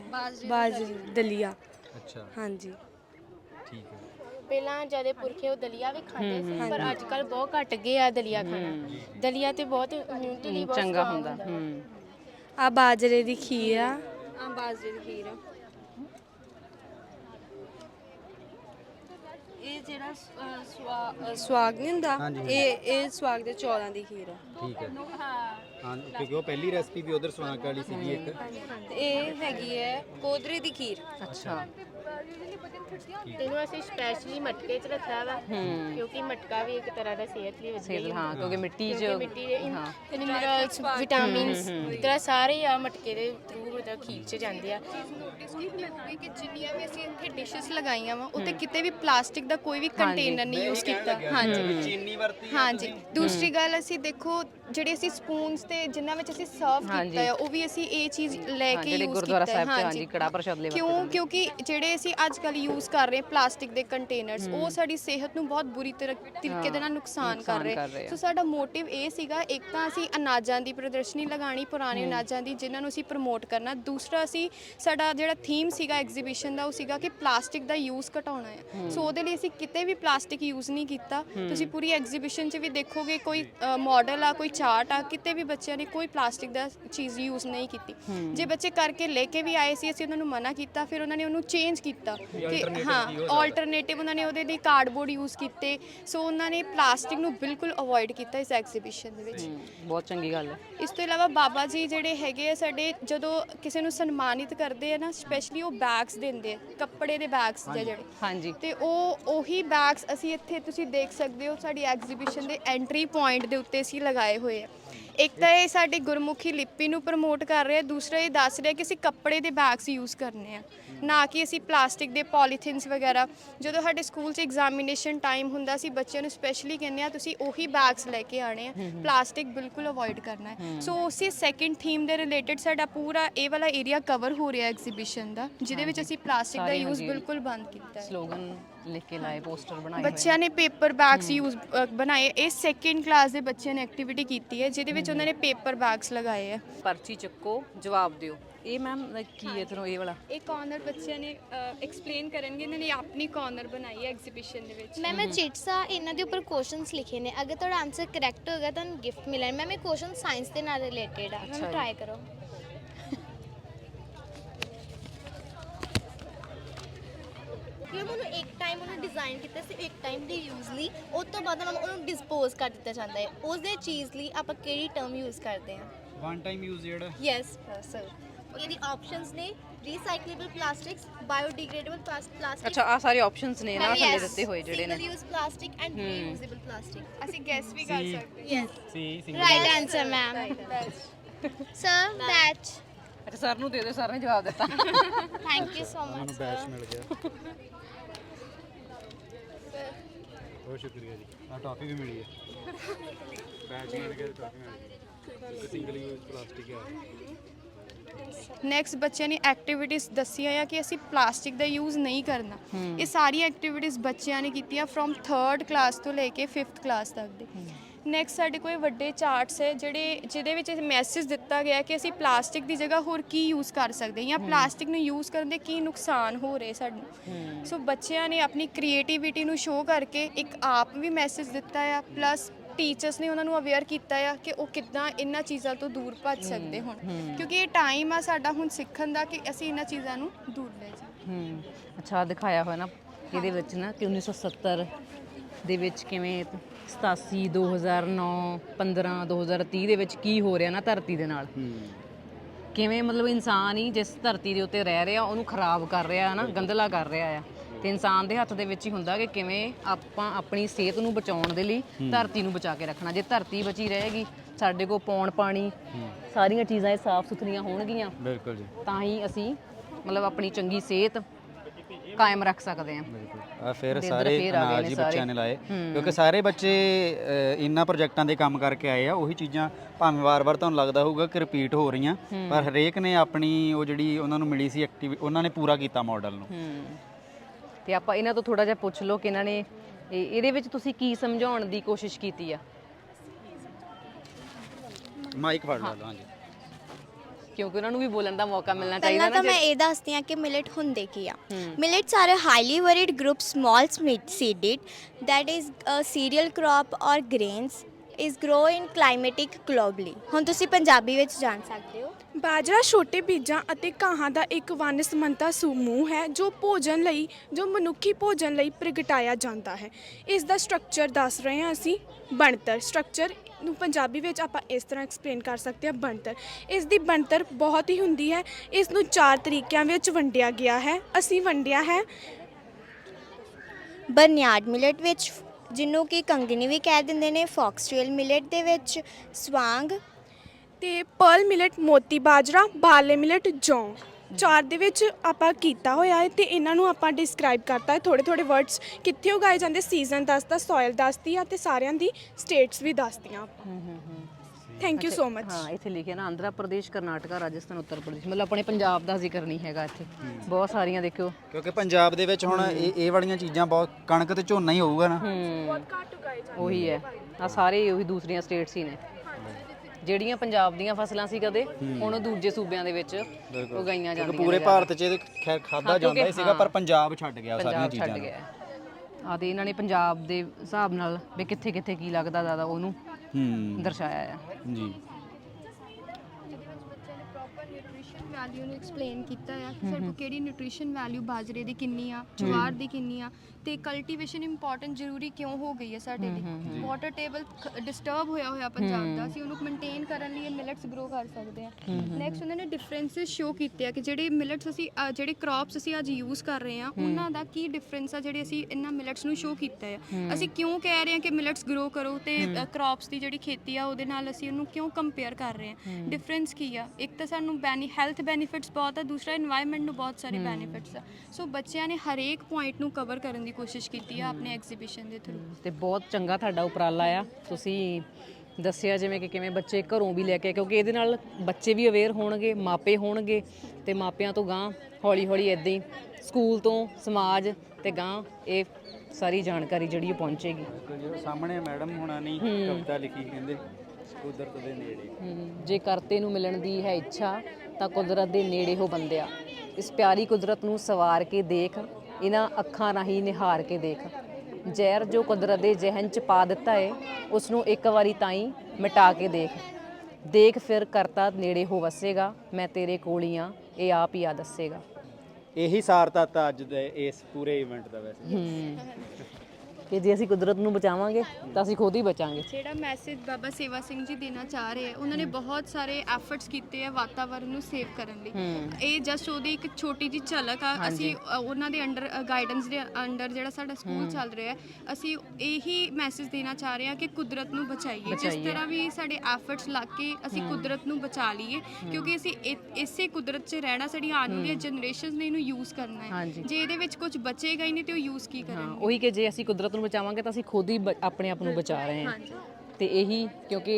ਬਾਜਰੇ ਦਲੀਆ। ਅੱਛਾ। ਹਾਂਜੀ। ਪਹਿਲਾਂ ਜ਼ਿਆਦਾ ਪੁਰਖੇ ਉਹ ਦਲੀਆ ਵੀ ਖਾਂਦੇ ਸੀ ਪਰ ਅੱਜ ਕੱਲ ਬਹੁਤ ਘਟ ਗਏ ਆ ਦਲੀਆ ਖਾਣਾ। ਦਲੀਆ ਤੇ ਬਹੁਤ ਇਮਿਊਨਿਟੀ ਲਈ ਬਹੁਤ ਚੰਗਾ ਹੁੰਦਾ ਹੂੰ। ਆ ਬਾਜਰੇ ਦੀ ਖੀਰ ਆ। ਆ ਬਾਜਰੇ ਦੀ ਖੀਰ ਇਹ ਜਿਹੜਾ ਸਵਾਗ ਨਹੀਂ ਹੁੰਦਾ। ਇਹ ਇਹ ਸਵਾਗ ਦੇ ਚੌਲਾਂ ਦੀ ਖੀਰ ਆ। ਠੀਕ ਹੈ। ਹਾਂ ਕਿਉਂਕਿ ਉਹ ਪਹਿਲੀ ਰੈਸਪੀ ਵੀ ਉਧਰ ਸਵਾਂਕ ਵਾਲੀ ਸੀਗੀ ਇੱਕ। ਤੇ ਇਹ ਹੈਗੀ ਹੈ ਕੋਦਰੇ ਦੀ ਖੀਰ। ਅੱਛਾ। ਇਹਨੂੰ ਅਸੀਂ ਸਪੈਸ਼ਲੀ ਮਟਕੇ 'ਚ ਰੱਖਿਆ ਵਾ ਕਿਉਂਕਿ ਮਟਕਾ ਵੀ ਇੱਕ ਤਰ੍ਹਾਂ ਦਾ ਸਿਹਤ ਲਈ ਵਧੀਆ ਹੀ ਹਾਂ ਕਿਉਂਕਿ ਮਿੱਟੀ 'ਚ ਮਿੱਟੀ ਦੇ ਹਾਂ। ਮਿਨਰਲਸ ਵਿਟਾਮਿਨਸ ਇਸ ਤਰ੍ਹਾਂ ਸਾਰੇ ਆ ਮਟਕੇ ਦੇ ਥਰੂ ਮਤਲਬ ਖੀਰ 'ਚ ਜਾਂਦੇ ਆ। ਨੋਟਿਸ ਕੀਤੀ ਹੋਵੇ ਕਿ ਜਿੰਨੀਆਂ ਵੀ ਅਸੀਂ ਇੱਥੇ ਡਿਸ਼ਸ ਲਗਾਈਆਂ ਵਾ ਉੱਤੇ ਕਿਤੇ ਵੀ ਪਲਾਸਟਿਕ ਦਾ ਕੋਈ ਵੀ ਕੰਟੇਨਰ ਨਹੀਂ ਯੂਜ਼ ਕੀਤਾ। ਹਾਂਜੀ। ਚੀਨੀ ਵਰਤੀ ਹਾਂਜੀ। ਦੂਸਰੀ ਗੱਲ ਅਸੀਂ ਦੇਖੋ ਜਿਹੜੇ ਅਸੀਂ ਸਪੂਨਸ ਤੇ ਜਿਨ੍ਹਾਂ ਵਿੱਚ ਅਸੀਂ ਸਰਵ। ਕੀਤਾ ਹੈ ਉਹ ਵੀ ਅਸੀਂ ਇਹ ਚੀਜ਼ ਲੈ ਕੇ ਯੂਜ਼ ਕੀਤਾ ਹੈ ਹਾਂਜੀ ਕੜਾ ਪ੍ਰਸ਼ਾਦ ਲਈ ਕਿਉਂ? ਕਿਉਂਕਿ ਜਿਹੜੇ ਅਸੀਂ ਅੱਜ ਕੱਲ ਯੂਜ਼ ਕਰ ਰਹੇ ਪਲਾਸਟਿਕ ਦੇ ਕੰਟੇਨਰਸ ਉਹ ਸਾਡੀ ਸਿਹਤ ਨੂੰ ਬਹੁਤ ਬੁਰੀ ਤਰ੍ਹਾਂ ਤਰੀਕੇ ਦੇ ਨਾਲ ਨੁਕਸਾਨ ਕਰ ਰਹੇ। ਸੋ ਸਾਡਾ ਮੋਟਿਵ ਇਹ ਸੀਗਾ ਇੱਕ ਤਾਂ ਅਸੀਂ ਅਨਾਜਾਂ ਦੀ ਪ੍ਰਦਰਸ਼ਨੀ ਲਗਾਣੀ ਪੁਰਾਣੇ ਅਨਾਜਾਂ ਦੀ ਜਿਨ੍ਹਾਂ ਨੂੰ ਅਸੀਂ ਪ੍ਰਮੋਟ ਕਰਨਾ। ਦੂਸਰਾ ਅਸੀਂ ਸਾਡਾ ਜਿਹੜਾ ਥੀਮ ਸੀਗਾ ਐਗਜ਼ੀਬਿਸ਼ਨ ਦਾ ਉਹ ਸੀਗਾ ਕਿ ਪਲਾਸਟਿਕ ਦਾ ਯੂਜ਼ ਘਟਾਉਣਾ ਹੈ। ਸੋ ਉਹਦੇ ਲਈ ਅਸੀਂ ਕਿਤੇ ਵੀ ਪਲਾਸਟਿਕ ਯੂਜ਼ ਨਹੀਂ ਕੀਤਾ। ਤੁਸੀਂ ਪੂਰੀ ਐਗਜ਼ੀਬਿਸ਼ਨ 'ਚ ਵੀ ਦੇਖੋਗੇ ਕੋਈ ਮਾਡਲ ਆ ਕੋਈ ਚਾਰਟ ਆ ਕਿਤੇ ਵੀ ਬੱਚਿਆਂ ਨੇ ਕੋਈ ਪਲਾਸਟਿਕ ਦਾ ਚੀਜ਼ ਯੂਜ਼ ਨਹੀਂ ਕੀਤੀ। ਜੇ ਬੱਚੇ ਕਰਕੇ ਲੈ ਕੇ ਵੀ ਆਏ ਸੀ ਅਸੀਂ ਉਹਨਾਂ ਨੂੰ ਮਨਾ ਕੀਤਾ ਫਿਰ ਉਹਨਾਂ ਨੇ ਉਹਨੂੰ ਚੇਂਜ ਕੀਤਾ। ਕਿ ਹਾਂ ਆਲਟਰਨੇਟਿਵ ਉਹਨਾਂ ਨੇ ਉਹਦੇ ਲਈ ਕਾਰਡਬੋਰਡ ਯੂਜ਼ ਕੀਤੇ। ਸੋ ਉਹਨਾਂ ਨੇ ਪਲਾਸਟਿਕ ਨੂੰ ਬਿਲਕੁਲ ਅਵੋਇਡ ਕੀਤਾ ਇਸ ਐਗਜ਼ੀਬਿਸ਼ਨ ਦੇ ਵਿੱਚ। ਬਹੁਤ ਚੰਗੀ ਗੱਲ ਹੈ। ਇਸ ਤੋਂ ਇਲਾਵਾ ਬਾਬਾ ਜੀ ਜਿਹੜੇ ਹੈਗੇ ਆ ਸਾਡੇ ਜਦੋਂ ਕਿਸੇ ਨੂੰ ਸਨਮਾਨਿਤ ਕਰਦੇ ਆ ਨਾ ਸਪੈਸ਼ਲੀ ਉਹ ਬੈਗਸ ਦਿੰਦੇ ਆ ਕੱਪੜੇ ਦੇ ਬੈਗਸ ਜਿਹੜੇ। ਹਾਂਜੀ। ਤੇ ਉਹ ਉਹੀ ਬੈਗਸ ਅਸੀਂ ਇੱਥੇ ਤੁਸੀਂ ਦੇਖ ਸਕਦੇ ਹੋ ਸਾਡੀ ਐਗਜ਼ੀਬਿਸ਼ਨ ਦੇ ਐਂਟਰੀ ਪੁਆਇੰਟ ਦੇ ਉੱਤੇ ਅਸੀਂ ਲਗਾਏ ਹੋਏ ਆ। ਇੱਕ ਤਾਂ ਇਹ ਸਾਡੀ ਗੁਰਮੁਖੀ ਲਿਪੀ ਨੂੰ ਪ੍ਰਮੋਟ ਕਰ ਰਿਹਾ ਦੂਸਰਾ ਇਹ ਦੱਸ ਰਿਹਾ ਕਿ ਅਸੀਂ ਕੱਪੜੇ ਦੇ ਬੈਗਸ ਯੂਜ਼ ਕਰਨੇ ਆ ਨਾ ਕਿ ਅਸੀਂ ਪਲਾਸਟਿਕ ਦੇ ਪੋਲੀਥਿਨਸ ਵਗੈਰਾ। ਜਦੋਂ ਸਾਡੇ ਸਕੂਲ 'ਚ ਐਗਜ਼ਾਮੀਨੇਸ਼ਨ ਟਾਈਮ ਹੁੰਦਾ ਸੀ ਬੱਚਿਆਂ ਨੂੰ ਸਪੈਸ਼ਲੀ ਕਹਿੰਦੇ ਆ ਤੁਸੀਂ ਉਹੀ ਬੈਗਸ ਲੈ ਕੇ ਆਣੇ ਆ ਪਲਾਸਟਿਕ ਬਿਲਕੁਲ ਅਵੋਇਡ ਕਰਨਾ ਹੈ। ਸੋ ਉਸੇ ਸੈਕਿੰਡ ਥੀਮ ਦੇ ਰਿਲੇਟਡ ਸਾਡਾ ਪੂਰਾ ਇਹ ਵਾਲਾ ਏਰੀਆ ਕਵਰ ਹੋ ਰਿਹਾ ਐਗਜ਼ੀਬਿਸ਼ਨ ਦਾ ਜਿਹਦੇ ਵਿੱਚ ਅਸੀਂ ਪਲਾਸਟਿਕ ਦਾ ਯੂਜ਼। ਬਿਲਕੁਲ ਬੰਦ ਕੀਤਾ ਹੈ। ਸਲੋਗਨ ਲਿਖ ਕੇ ਲਾਏ ਪੋਸਟਰ ਬਣਾਏ ਬੱਚਿਆਂ ਨੇ ਪੇਪਰ ਬੈਗਸ ਯੂਜ਼ ਬਣਾਏ। ਇਹ ਸੈਕਿੰਡ ਕਲਾਸ ਦੇ ਬੱਚਿਆਂ ਨੇ ਐਕਟੀਵਿਟੀ ਕੀਤੀ ਹੈ ਜਿਹਦੇ ਵਿੱਚ ਉਹਨਾਂ ਨੇ ਪੇਪਰ ਬੈਗਸ ਲਗਾਏ ਆ। ਪਰਚੀ ਚੱਕੋ ਜਵਾਬ ਦਿਓ। ਇਹ ਮੈਮ ਕੀ ਹੈ ਤੁਹਾਨੂੰ ਇਹ ਵਾਲਾ? ਇਹ ਕਾਰਨਰ ਬੱਚਿਆਂ ਨੇ ਐਕਸਪਲੇਨ ਕਰਨਗੇ ਇਹਨਾਂ ਨੇ ਆਪਣੀ ਕਾਰਨਰ ਬਣਾਈ ਹੈ ਐਗਜ਼ੀਬਿਸ਼ਨ ਦੇ ਵਿੱਚ। ਮੈਮ ਇਹ ਚਿਟਸ ਆ ਇਹਨਾਂ ਦੇ ਉੱਪਰ ਕੁਐਸਚਨਸ ਲਿਖੇ ਨੇ। ਅਗਰ ਤੁਹਾਡਾ ਆਨਸਰ ਕਰੈਕਟ ਹੋਗਾ ਤੁਹਾਨੂੰ ਗਿਫਟ ਮਿਲਣ ਮੈਮ ਇਹ ਕੁਐਸਚਨ ਸਾਇੰਸ ਦੇ ਨਾਲ ਰਿਲੇਟਡ ਆ। ਮੈਮ ਟਰਾਈ ਕਰੋ। ਕਿ ਉਹਨੂੰ ਇੱਕ ਟਾਈਮ ਉਹਨੂੰ ਡਿਜ਼ਾਈਨ ਕੀਤਾ ਸੀ ਇੱਕ ਟਾਈਮ ਦੇ ਯੂਜ਼ ਲਈ। ਉਸ ਤੋਂ ਬਾਅਦ ਉਹਨੂੰ ਉਹਨੂੰ ਡਿਸਪੋਜ਼ ਕਰ ਦਿੱਤਾ ਜਾਂਦਾ ਹੈ। ਉਸ ਦੇ ਚੀਜ਼ ਲਈ ਆਪਾਂ ਕਿਹੜੀ ਟਰਮ ਯੂਜ਼ ਕਰਦੇ ਹਾਂ? ਵਨ ਟਾਈਮ ਯੂਜ਼ ਜਿਹੜਾ। ਯੈਸ ਸਰ ਇਹਦੀ ਆਪਸ਼ਨਸ ਨੇ ਰੀਸਾਈਕਲੇਬਲ ਪਲਾਸਟਿਕਸ ਬਾਇਓਡੀਗ੍ਰੇਡੇਬਲ ਪਲਾਸਟਿਕ ਅੱਛਾ ਆ ਸਾਰੇ ਆਪਸ਼ਨਸ ਨੇ ਨਾ ਥੱਲੇ ਦਿੱਤੇ ਹੋਏ ਜਿਹੜੇ ਨੇ। Single use plastic and reusable plastic ਅਸੀਂ ਗੈਸ ਵੀ ਕਰ ਸਕਦੇ yes C right answer ma'am sir batch ਅੱਛਾ ਸਰ ਨੂੰ ਦੇ ਦਿਓ ਸਰ ਨੇ ਜਵਾਬ ਦਿੱਤਾ। Thank you so much batch ਮਿਲ ਗਿਆ। ਬਹੁਤ ਸ਼ੁਕਰੀਆ ਜੀ। ਆ ਟਾਫੀ ਵੀ ਮਿਲੀ ਹੈ। ਬੈਚ ਮਿਲ ਗਿਆ ਟਾਫੀ ਮਿਲ ਗਈ ਸਿੰਗਲ ਯੂਜ਼ ਪਲਾਸਟਿਕ ਹੈ ਨੈਕਸਟ ਬੱਚਿਆਂ ਨੇ ਐਕਟੀਵਿਟੀਜ਼ ਦੱਸੀਆਂ ਆ ਕਿ ਅਸੀਂ ਪਲਾਸਟਿਕ ਦਾ ਯੂਜ਼ ਨਹੀਂ ਕਰਨਾ। ਇਹ ਸਾਰੀਆਂ ਐਕਟੀਵਿਟੀਜ਼ ਬੱਚਿਆਂ ਨੇ ਕੀਤੀਆਂ ਫਰੋਮ 3rd ਕਲਾਸ ਤੋਂ ਲੈ ਕੇ 5th ਕਲਾਸ ਤੱਕ ਦੇ। ਨੈਕਸਟ ਸਾਡੇ ਕੋਲ ਵੱਡੇ ਚਾਰਟਸ ਹੈ ਜਿਹੜੇ ਜਿਹਦੇ ਵਿੱਚ ਮੈਸੇਜ ਦਿੱਤਾ ਗਿਆ ਕਿ ਅਸੀਂ ਪਲਾਸਟਿਕ ਦੀ ਜਗ੍ਹਾ ਹੋਰ ਕੀ ਯੂਜ਼ ਕਰ ਸਕਦੇ ਹਾਂ ਜਾਂ ਪਲਾਸਟਿਕ ਨੂੰ ਯੂਜ਼ ਕਰਨ ਦੇ ਕੀ ਨੁਕਸਾਨ ਹੋ ਰਹੇ ਸਾਨੂੰ। ਸੋ ਬੱਚਿਆਂ ਨੇ ਆਪਣੀ ਕ੍ਰੀਏਟੀਵਿਟੀ ਨੂੰ ਸ਼ੋਅ ਕਰਕੇ ਇੱਕ ਆਪ ਵੀ ਮੈਸੇਜ ਦਿੱਤਾ ਆ ਪਲੱਸ ਟੀਚਰਸ ਨੇ ਉਹਨਾਂ ਨੂੰ ਅਵੇਅਰ ਕੀਤਾ ਆ ਕਿ ਉਹ ਕਿੱਦਾਂ ਇਹਨਾਂ ਚੀਜ਼ਾਂ ਤੋਂ ਦੂਰ ਭੱਜ ਸਕਦੇ ਹੁਣ। ਕਿਉਂਕਿ ਇਹ ਟਾਈਮ ਆ ਸਾਡਾ ਹੁਣ ਸਿੱਖਣ ਦਾ ਕਿ ਅਸੀਂ ਇਹਨਾਂ ਚੀਜ਼ਾਂ ਨੂੰ ਦੂਰ ਲੈ ਜਾਈਏ। ਹੂੰ ਅੱਛਾ ਦਿਖਾਇਆ ਹੋਇਆ ਨਾ ਇਹਦੇ ਵਿੱਚ ਨਾ ਕਿ 1970 ਦੇ ਵਿੱਚ ਕਿਵੇਂ 87 2009 15 2030 ਦੇ ਵਿੱਚ ਕੀ ਹੋ ਰਿਹਾ ਨਾ ਧਰਤੀ ਦੇ ਨਾਲ? ਕਿਵੇਂ ਮਤਲਬ ਇਨਸਾਨ ਹੀ ਜਿਸ ਧਰਤੀ ਦੇ ਉੱਤੇ ਰਹਿ ਰਿਹਾ ਉਹਨੂੰ ਖਰਾਬ ਕਰ ਰਿਹਾ ਹੈ ਨਾ ਗੰਦਲਾ ਕਰ ਰਿਹਾ ਆ। ਤੇ ਇਨਸਾਨ ਦੇ ਹੱਥ ਦੇ ਵਿੱਚ ਹੀ ਹੁੰਦਾ ਕਿ ਕਿਵੇਂ ਆਪਾਂ ਆਪਣੀ ਸਿਹਤ ਨੂੰ ਬਚਾਉਣ ਦੇ ਲਈ ਧਰਤੀ ਨੂੰ ਬਚਾ ਕੇ ਰੱਖਣਾ। ਜੇ ਧਰਤੀ ਬਚੀ ਰਹੇਗੀ ਸਾਡੇ ਕੋਲ ਪੌਣ ਪਾਣੀ ਸਾਰੀਆਂ ਚੀਜ਼ਾਂ ਇਹ ਸਾਫ਼ ਸੁਥਰੀਆਂ ਹੋਣਗੀਆਂ। ਬਿਲਕੁਲ ਜੀ। ਤਾਂ ਹੀ ਅਸੀਂ ਮਤਲਬ ਆਪਣੀ ਚੰਗੀ ਸਿਹਤ ਕਾਇਮ ਰੱਖ ਸਕਦੇ ਹਾਂ। ਆ ਫਿਰ ਸਾਰੇ ਫੇਰ ਆ ਗਏ ਅਨਾਜ ਨੇ ਹੀ ਸਾਰੇ। ਬੱਚਿਆਂ ਨੇ ਲਾਏ। ਕਿਉਂਕਿ ਸਾਰੇ ਬੱਚੇ ਇਹਨਾਂ ਪ੍ਰੋਜੈਕਟਾਂ ਦੇ ਕੰਮ ਕਰਕੇ ਆਏ ਆ ਉਹੀ ਚੀਜ਼ਾਂ ਭਾਵੇਂ ਵਾਰ-ਵਾਰ ਤੁਹਾਨੂੰ ਲੱਗਦਾ ਹੋਊਗਾ ਕਿ ਰਿਪੀਟ ਹੋ ਰਹੀਆਂ ਪਰ ਹਰੇਕ ਨੇ ਆਪਣੀ ਉਹ ਜਿਹੜੀ ਉਹਨਾਂ ਨੂੰ ਮਿਲੀ ਸੀ ਐਕਟਿਵ ਉਹਨਾਂ ਨੇ ਪੂਰਾ ਕੀਤਾ ਮਾਡਲ ਨੂੰ। ਤੇ ਆਪਾਂ ਇਹਨਾਂ ਤੋਂ ਥੋੜਾ ਜਿਹਾ ਪੁੱਛ ਲਓ ਕਿ ਇਹਨਾਂ ਨੇ ਇਹ- ਇਹਦੇ ਵਿੱਚ ਤੁਸੀਂ ਕੀ ਸਮਝਾਉਣ ਦੀ ਕੋਸ਼ਿਸ਼ ਕੀਤੀ ਆ? ਮਾਈਕ ਫੜ ਲਓ ਹਾਂਜੀ। ਕਿਉਂਕਿ ਉਹਨਾਂ ਨੂੰ ਵੀ ਬੋਲਣ ਦਾ ਮੌਕਾ ਮਿਲਣਾ ਪਹਿਲਾਂ ਚਾਹੀਦਾ ਤਾਂ ਨਾ ਮੈਂ ਇਹ ਦੱਸਦੀ ਹਾਂ ਕਿ ਮਿਲਟ ਹੁੰਦੇ ਕੀ ਆ? Millets are a highly varied group small seeded that is a cereal crop or grains is grow in climatic globally. ਹੁਣ ਤੁਸੀਂ ਪੰਜਾਬੀ ਵਿੱਚ ਜਾਣ ਸਕਦੇ ਹੋ। ਬਾਜਰਾ ਛੋਟੇ ਬੀਜਾਂ ਅਤੇ ਘਾਹਾਂ ਦਾ ਇੱਕ ਵਨਸਮੰਤਾ ਸਮੂਹ ਹੈ ਜੋ ਭੋਜਨ ਲਈ ਜੋ ਮਨੁੱਖੀ ਭੋਜਨ ਲਈ ਪ੍ਰਗਟਾਇਆ ਜਾਂਦਾ ਹੈ। ਇਸ ਦਾ ਸਟਰਕਚਰ ਦੱਸ ਰਹੇ ਹਾਂ ਅਸੀਂ। ਬਣਤਰ ਸਟਰਕਚਰ ਨੂੰ ਪੰਜਾਬੀ ਵਿੱਚ ਆਪਾਂ ਇਸ ਤਰ੍ਹਾਂ ਐਕਸਪਲੇਨ ਕਰ ਸਕਦੇ ਹਾਂ ਬਣਤਰ। ਇਸ ਦੀ ਬਣਤਰ ਬਹੁਤ ਹੀ ਹੁੰਦੀ ਹੈ। ਇਸ ਨੂੰ ਚਾਰ ਤਰੀਕਿਆਂ ਵਿੱਚ ਵੰਡਿਆ ਗਿਆ ਹੈ। ਅਸੀਂ ਵੰਡਿਆ ਹੈ ਬਰਨਿਆਰਡ ਮਿਲਟ ਵਿੱਚ ਜਿਹਨੂੰ ਕਿ ਕੰਗਣੀ ਵੀ ਕਹਿ ਦਿੰਦੇ ਨੇ ਫੌਕਸਟੇਲ ਮਿਲਟ ਦੇ ਵਿੱਚ ਸਵਾਂਗ ਤੇ ਪਰਲ ਮਿਲਟ ਮੋਤੀ ਬਾਜਰਾ ਬਾਰਲੇ ਮਿਲਟ ਜੌਂ। ਚਾਰ ਦੇ ਵਿੱਚ ਆਪਾਂ ਕੀਤਾ ਹੋਇਆ ਹੈ ਤੇ ਇਹਨਾਂ ਨੂੰ ਆਪਾਂ ਡਿਸਕ੍ਰਾਈਬ ਕਰਤਾ ਹੈ। ਥੋੜੇ ਥੋੜੇ ਵਰਡਸ ਕਿੱਥੇ ਉਗਾਏ ਜਾਂਦੇ? ਸੀਜ਼ਨ ਦੱਸਦਾ ਸੋਇਲ ਦੱਸਦੀ ਆ ਤੇ ਸਾਰਿਆਂ ਦੀ ਸਟੇਟਸ ਵੀ ਦੱਸਦੀਆਂ ਆਪਾਂ। ਥੈਂਕ ਯੂ ਸੋ ਮਚ ਹਾਂ ਇੱਥੇ ਲਿਖਿਆ ਨਾ ਆਂਧਰਾ ਪ੍ਰਦੇਸ਼ ਕਰਨਾਟਕਾ ਰਾਜਸਥਾਨ ਉੱਤਰ ਪ੍ਰਦੇਸ਼। ਮਤਲਬ ਆਪਣੇ ਪੰਜਾਬ ਦਾ ਜ਼ਿਕਰ ਨਹੀਂ ਹੈਗਾ ਇੱਥੇ। ਬਹੁਤ ਸਾਰੀਆਂ ਦੇਖਿਓ। ਕਿਉਂਕਿ ਪੰਜਾਬ ਦੇ ਵਿੱਚ ਹੁਣ ਇਹ ਇਹ ਵਾਲੀਆਂ ਚੀਜ਼ਾਂ ਬਹੁਤ ਕਣਕ ਤੇ ਝੋਨਾ ਹੀ ਹੋਊਗਾ ਨਾ। ਉਹੀ ਹੈ। ਆ ਸਾਰੇ ਉਹੀ ਦੂਸਰੀਆਂ ਸਟੇਟਸ ਹੀ ਨੇ। ਜਿਹੜੀਆਂ ਪੰਜਾਬ ਦੀਆਂ ਫਸਲਾਂ ਸੀ ਕਦੇ ਹੁਣ ਉਹ ਦੂਜੇ ਸੂਬਿਆਂ ਦੇ ਵਿੱਚ ਉਗਾਈਆਂ ਜਾਂਦੀਆਂ ਪੂਰੇ ਭਾਰਤ 'ਚ ਇਹ ਖੈਰ ਖਾਦਾ ਜਾਂਦਾ ਹੀ ਸੀਗਾ ਪਰ। ਪੰਜਾਬ ਛੱਡ ਗਿਆ ਉਹ ਸਾਰੀਆਂ ਪੰਜਾਬ ਚੀਜ਼ਾਂ ਛੱਡ ਨੂੰ। ਗਿਆ। ਆ ਤੇ ਇਹਨਾਂ ਨੇ ਪੰਜਾਬ ਦੇ ਹਿਸਾਬ ਨਾਲ ਵੀ ਕਿੱਥੇ ਕਿੱਥੇ ਕੀ ਲੱਗਦਾ ਜ਼ਿਆਦਾ ਉਹਨੂੰ ਹੂੰ। ਦਰਸਾਇਆ ਆ। ਜੀ। ਪ੍ਰੋਪਰ ਨਿਊਟ੍ਰੀਸ਼ਨ ਵੈਲਿਊ ਨੂੰ ਐਕਸਪਲੇਨ ਕੀਤਾ ਆ ਕਿ ਸਾਡੇ ਕੋਲ ਕਿਹੜੀ ਨਿਊਟ੍ਰੀਸ਼ਨ ਵੈਲਿਊ ਬਾਜਰੇ ਦੀ ਕਿੰਨੀ ਆ ਜਵਾਰ ਦੀ ਕਿੰਨੀ ਆ ਤੇ ਕਲਟੀਵੇਸ਼ਨ ਇੰਪੋਰਟੈਂਟ ਜ਼ਰੂਰੀ ਕਿਉਂ ਹੋ ਗਈ ਹੈ ਸਾਡੇ ਲਈ? ਵਾਟਰ ਟੇਬਲ ਡਿਸਟਰਬ ਹੋਇਆ ਹੋਇਆ ਪੰਜਾਬ ਦਾ। ਅਸੀਂ ਉਹਨੂੰ ਮੇਨਟੇਨ ਕਰਨ ਲਈ ਇਹ ਮਿਲਟਸ ਗਰੋ ਕਰ ਸਕਦੇ ਆ ਨੈਕਸਟ ਉਹਨਾਂ ਨੇ ਡਿਫਰੈਂਸਸ ਸ਼ੋ ਕੀਤੇ ਆ ਕਿ ਜਿਹੜੇ ਮਿਲਟਸ ਅਸੀਂ ਜਿਹੜੇ ਕ੍ਰੌਪਸ ਅਸੀਂ ਅੱਜ ਯੂਜ਼ ਕਰ ਰਹੇ ਆ ਉਹਨਾਂ ਦਾ ਕੀ ਡਿਫਰੈਂਸ ਆ ਜਿਹੜੇ ਅਸੀਂ ਇਹਨਾਂ ਮਿਲਟਸ ਨੂੰ ਸ਼ੋ ਕੀਤਾ ਆ ਅਸੀਂ ਕਿਉਂ ਕਹਿ ਰਹੇ ਆ ਕਿ ਮਿਲਟਸ ਗਰੋ ਕਰੋ ਤੇ ਕ੍ਰੌਪਸ ਦੀ ਜਿਹੜੀ ਖੇਤੀ ਆ ਉਹਦੇ ਨਾਲ ਅਸੀਂ ਉਹਨੂੰ ਕਿਉਂ ਕੰਪੇਅਰ ਕਰ ਰਹੇ ਆ ਡਿਫਰੈਂਸ ਕੀ ਆ? ਇੱਕ ਤਾਂ ਸਾਨੂੰ ਬੈਨੀ ਹੈਲਥ ਬੈਨੀਫਿਟਸ ਬਹੁਤ ਆ ਦੂਸਰਾ এনवायरमेंट ਨੂੰ ਬਹੁਤ ਸਾਰੇ ਬੈਨੀਫਿਟਸ ਆ। ਸੋ ਬੱਚਿਆਂ ਨੇ ਹਰੇਕ ਪੁਆਇੰਟ ਨੂੰ ਕਵਰ ਕਰਨ ਦੀ ਕੋਸ਼ਿਸ਼ ਕੀਤੀ ਆ ਆਪਣੇ ਐਗਜ਼ੀਬਿਸ਼ਨ ਦੇ ਥਰੂ ਤੇ ਬਹੁਤ ਚੰਗਾ ਤੁਹਾਡਾ ਉਪਰਾਲਾ ਆ। ਤੁਸੀਂ ਦੱਸਿਆ ਜਿਵੇਂ ਕਿ ਕਿਵੇਂ ਬੱਚੇ ਘਰੋਂ ਵੀ ਲੈ ਕੇ ਕਿਉਂਕਿ ਇਹਦੇ ਨਾਲ ਬੱਚੇ ਵੀ ਅਵੇਅਰ ਹੋਣਗੇ ਮਾਪੇ ਹੋਣਗੇ ਤੇ ਮਾਪਿਆਂ ਤੋਂ ਗਾਂ ਹੌਲੀ ਹੌਲੀ ਇਦਾਂ ਹੀ ਸਕੂਲ ਤੋਂ ਸਮਾਜ ਤੇ ਗਾਂ ਇਹ ਸਾਰੀ ਜਾਣਕਾਰੀ ਜਿਹੜੀ ਉਹ ਪਹੁੰਚੇਗੀ। ਜੋ ਸਾਹਮਣੇ ਮੈਡਮ ਹੁਣਾਂ ਨੇ ਕਵਿਤਾ ਲਿਖੀ ਕਹਿੰਦੇ ਕੁਦਰਤ ਦੇ ਨੇੜੇ। ਜੇ ਕਰਤੇ ਨੂੰ ਮਿਲਣ ਦੀ ਹੈ ਇੱਛਾ ਤਾਂ ਕੁਦਰਤ ਦੇ ਨੇੜੇ ਹੋ ਬੰਦਿਆ ਇਸ ਪਿਆਰੀ ਕੁਦਰਤ ਨੂੰ ਸਵਾਰ ਕੇ ਦੇਖ ਇਹਨਾਂ ਅੱਖਾਂ ਰਾਹੀਂ ਨਿਹਾਰ ਕੇ ਦੇਖ। ਜ਼ਹਿਰ ਜੋ ਕੁਦਰਤ ਦੇ ਜ਼ਿਹਨ ਚ ਪਾ ਦਿੱਤਾ ਏ ਉਸ ਨੂੰ ਇੱਕ ਵਾਰੀ ਤਾਈਂ ਮਿਟਾ ਕੇ ਦੇਖ। ਦੇਖ ਫਿਰ ਕਰਤਾ ਨੇੜੇ ਹੋ ਵਸੇਗਾ ਮੈਂ ਤੇਰੇ ਕੋਲ ਹੀ ਆ ਇਹ ਆਪ ਹੀ ਆ ਦੱਸੇਗਾ। ਇਹੀ ਸਾਰਤਾ ਤਾਂ ਅੱਜ ਦੇ ਇਸ ਪੂਰੇ ਇਵੈਂਟ ਦਾ ਵੈਸੇ। ਕਿ ਜੇ ਅਸੀਂ ਕੁਦਰਤ ਨੂੰ ਬਚਾਵਾਂਗੇ ਤਾਂ ਅਸੀਂ ਖੁਦ ਹੀ ਬਚਾਂਗੇ। ਜਿਹੜਾ ਮੈਸੇਜ ਬਾਬਾ ਸੇਵਾ ਸਿੰਘ ਜੀ ਦੇਣਾ ਚਾਹ ਰਹੇ ਆ ਉਹਨਾਂ ਨੇ ਬਹੁਤ ਸਾਰੇ ਐਫਰਟਸ ਕੀਤੇ ਆ ਵਾਤਾਵਰਣ ਨੂੰ ਸੇਵ ਕਰਨ ਲਈ। ਇਹ ਜਸਟ ਉਹਦੀ ਇੱਕ ਛੋਟੀ ਜੀ ਝਲਕ ਆ ਅਸੀਂ ਅ, ਉਹਨਾਂ ਦੇ ਅੰਡਰ ਗਾਈਡੈਂਸ ਦੇ ਅੰਡਰ ਜਿਹੜਾ ਸਾਡਾ ਸਕੂਲ ਚੱਲ ਰਿਹਾ ਹੈ ਅਸੀਂ ਇਹੀ ਮੈਸੇਜ ਦੇਣਾ ਚਾਹ ਰਹੇ ਹਾਂ ਕਿ ਕੁਦਰਤ ਨੂੰ ਬਚਾਈਏ। ਜਿਸ ਤਰ੍ਹਾਂ ਵੀ ਸਾਡੇ ਐਫਰਟਸ ਲੱਗ ਕੇ ਅਸੀਂ ਕੁਦਰਤ ਨੂੰ ਬਚਾ ਲਈਏ ਕਿਉਂਕਿ ਅਸੀਂ ਇ- ਇਸੇ ਕੁਦਰਤ 'ਚ ਰਹਿਣਾ ਸਾਡੀ ਆਉਣ ਵਾਲੀਆਂ ਜਨਰੇਸ਼ਨਸ ਨੇ ਇਹਨੂੰ ਯੂਜ਼ ਕਰਨਾ ਹੈ। ਹਾਂਜੀ। ਜੇ ਇਹਦੇ ਵਿੱਚ ਕੁਝ ਬਚੇਗਾ ਹੀ ਨਹੀਂ ਤੇ ਉਹ ਯੂਜ਼ ਕੀ ਹਾਂ ਕਰਨਗੇ? ਉਹੀ ਕਿ ਜੇ ਅਸੀਂ ਕੁਦਰਤ ਨੂੰ ਬਚਾਵਾਂਗੇ ਤਾਂ ਅਸੀਂ ਖੁਦ ਹੀ ਬ- ਆਪਣੇ ਆਪ ਨੂੰ ਬਚਾ ਰਹੇ ਹਾਂ। ਤੇ ਇਹੀ ਕਿਉਂਕਿ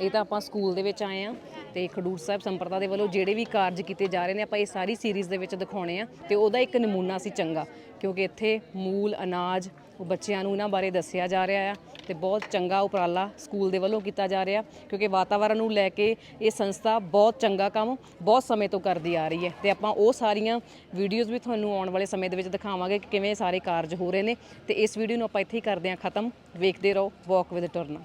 ਇਹ ਤਾਂ ਆਪਾਂ ਸਕੂਲ ਦੇ ਵਿੱਚ ਆਏ ਆ ਤੇ ਖਡੂਰ ਸਾਹਿਬ ਸੰਪਰਦਾ ਦੇ ਵੱਲੋਂ ਜਿਹੜੇ ਵੀ ਕਾਰਜ ਕੀਤੇ ਜਾ ਰਹੇ ਨੇ ਆਪਾਂ ਇਹ ਸਾਰੀ ਸੀਰੀਜ਼ ਦੇ ਵਿੱਚ ਦਿਖਾਉਣੇ ਆ ਤੇ ਉਹਦਾ ਇੱਕ ਨਮੂਨਾ ਸੀ ਚੰਗਾ ਕਿਉਂਕਿ ਇੱਥੇ ਮੂਲ ਅਨਾਜ ਉਹ ਬੱਚਿਆਂ ਨੂੰ ਇਹਨਾਂ ਬਾਰੇ ਦੱਸਿਆ ਜਾ ਰਿਹਾ ਆ ਤੇ ਬਹੁਤ ਚੰਗਾ ਉਪਰਾਲਾ ਸਕੂਲ ਦੇ ਵੱਲੋਂ ਕੀਤਾ ਜਾ ਰਿਹਾ, ਕਿਉਂਕਿ ਵਾਤਾਵਰਣ ਨੂੰ ਲੈ ਕੇ ਇਹ ਸੰਸਥਾ ਬਹੁਤ ਚੰਗਾ ਕੰਮ ਬਹੁਤ ਸਮੇਂ ਤੋਂ ਕਰਦੀ ਆ ਰਹੀ ਹੈ ਤੇ ਆਪਾਂ ਉਹ ਸਾਰੀਆਂ ਵੀਡੀਓਜ਼ ਵੀ ਤੁਹਾਨੂੰ ਆਉਣ ਵਾਲੇ ਸਮੇਂ ਦੇ ਵਿੱਚ ਦਿਖਾਵਾਂਗੇ ਕਿ ਕਿਵੇਂ ਸਾਰੇ ਕਾਰਜ ਹੋ ਰਹੇ ਨੇ ਤੇ ਇਸ ਵੀਡੀਓ ਨੂੰ ਆਪਾਂ ਇੱਥੇ ਹੀ ਕਰਦੇ ਹਾਂ ਖਤਮ, ਵੇਖਦੇ ਰਹੋ ਵਾਕ ਵਿਦ ਟਰਨਾ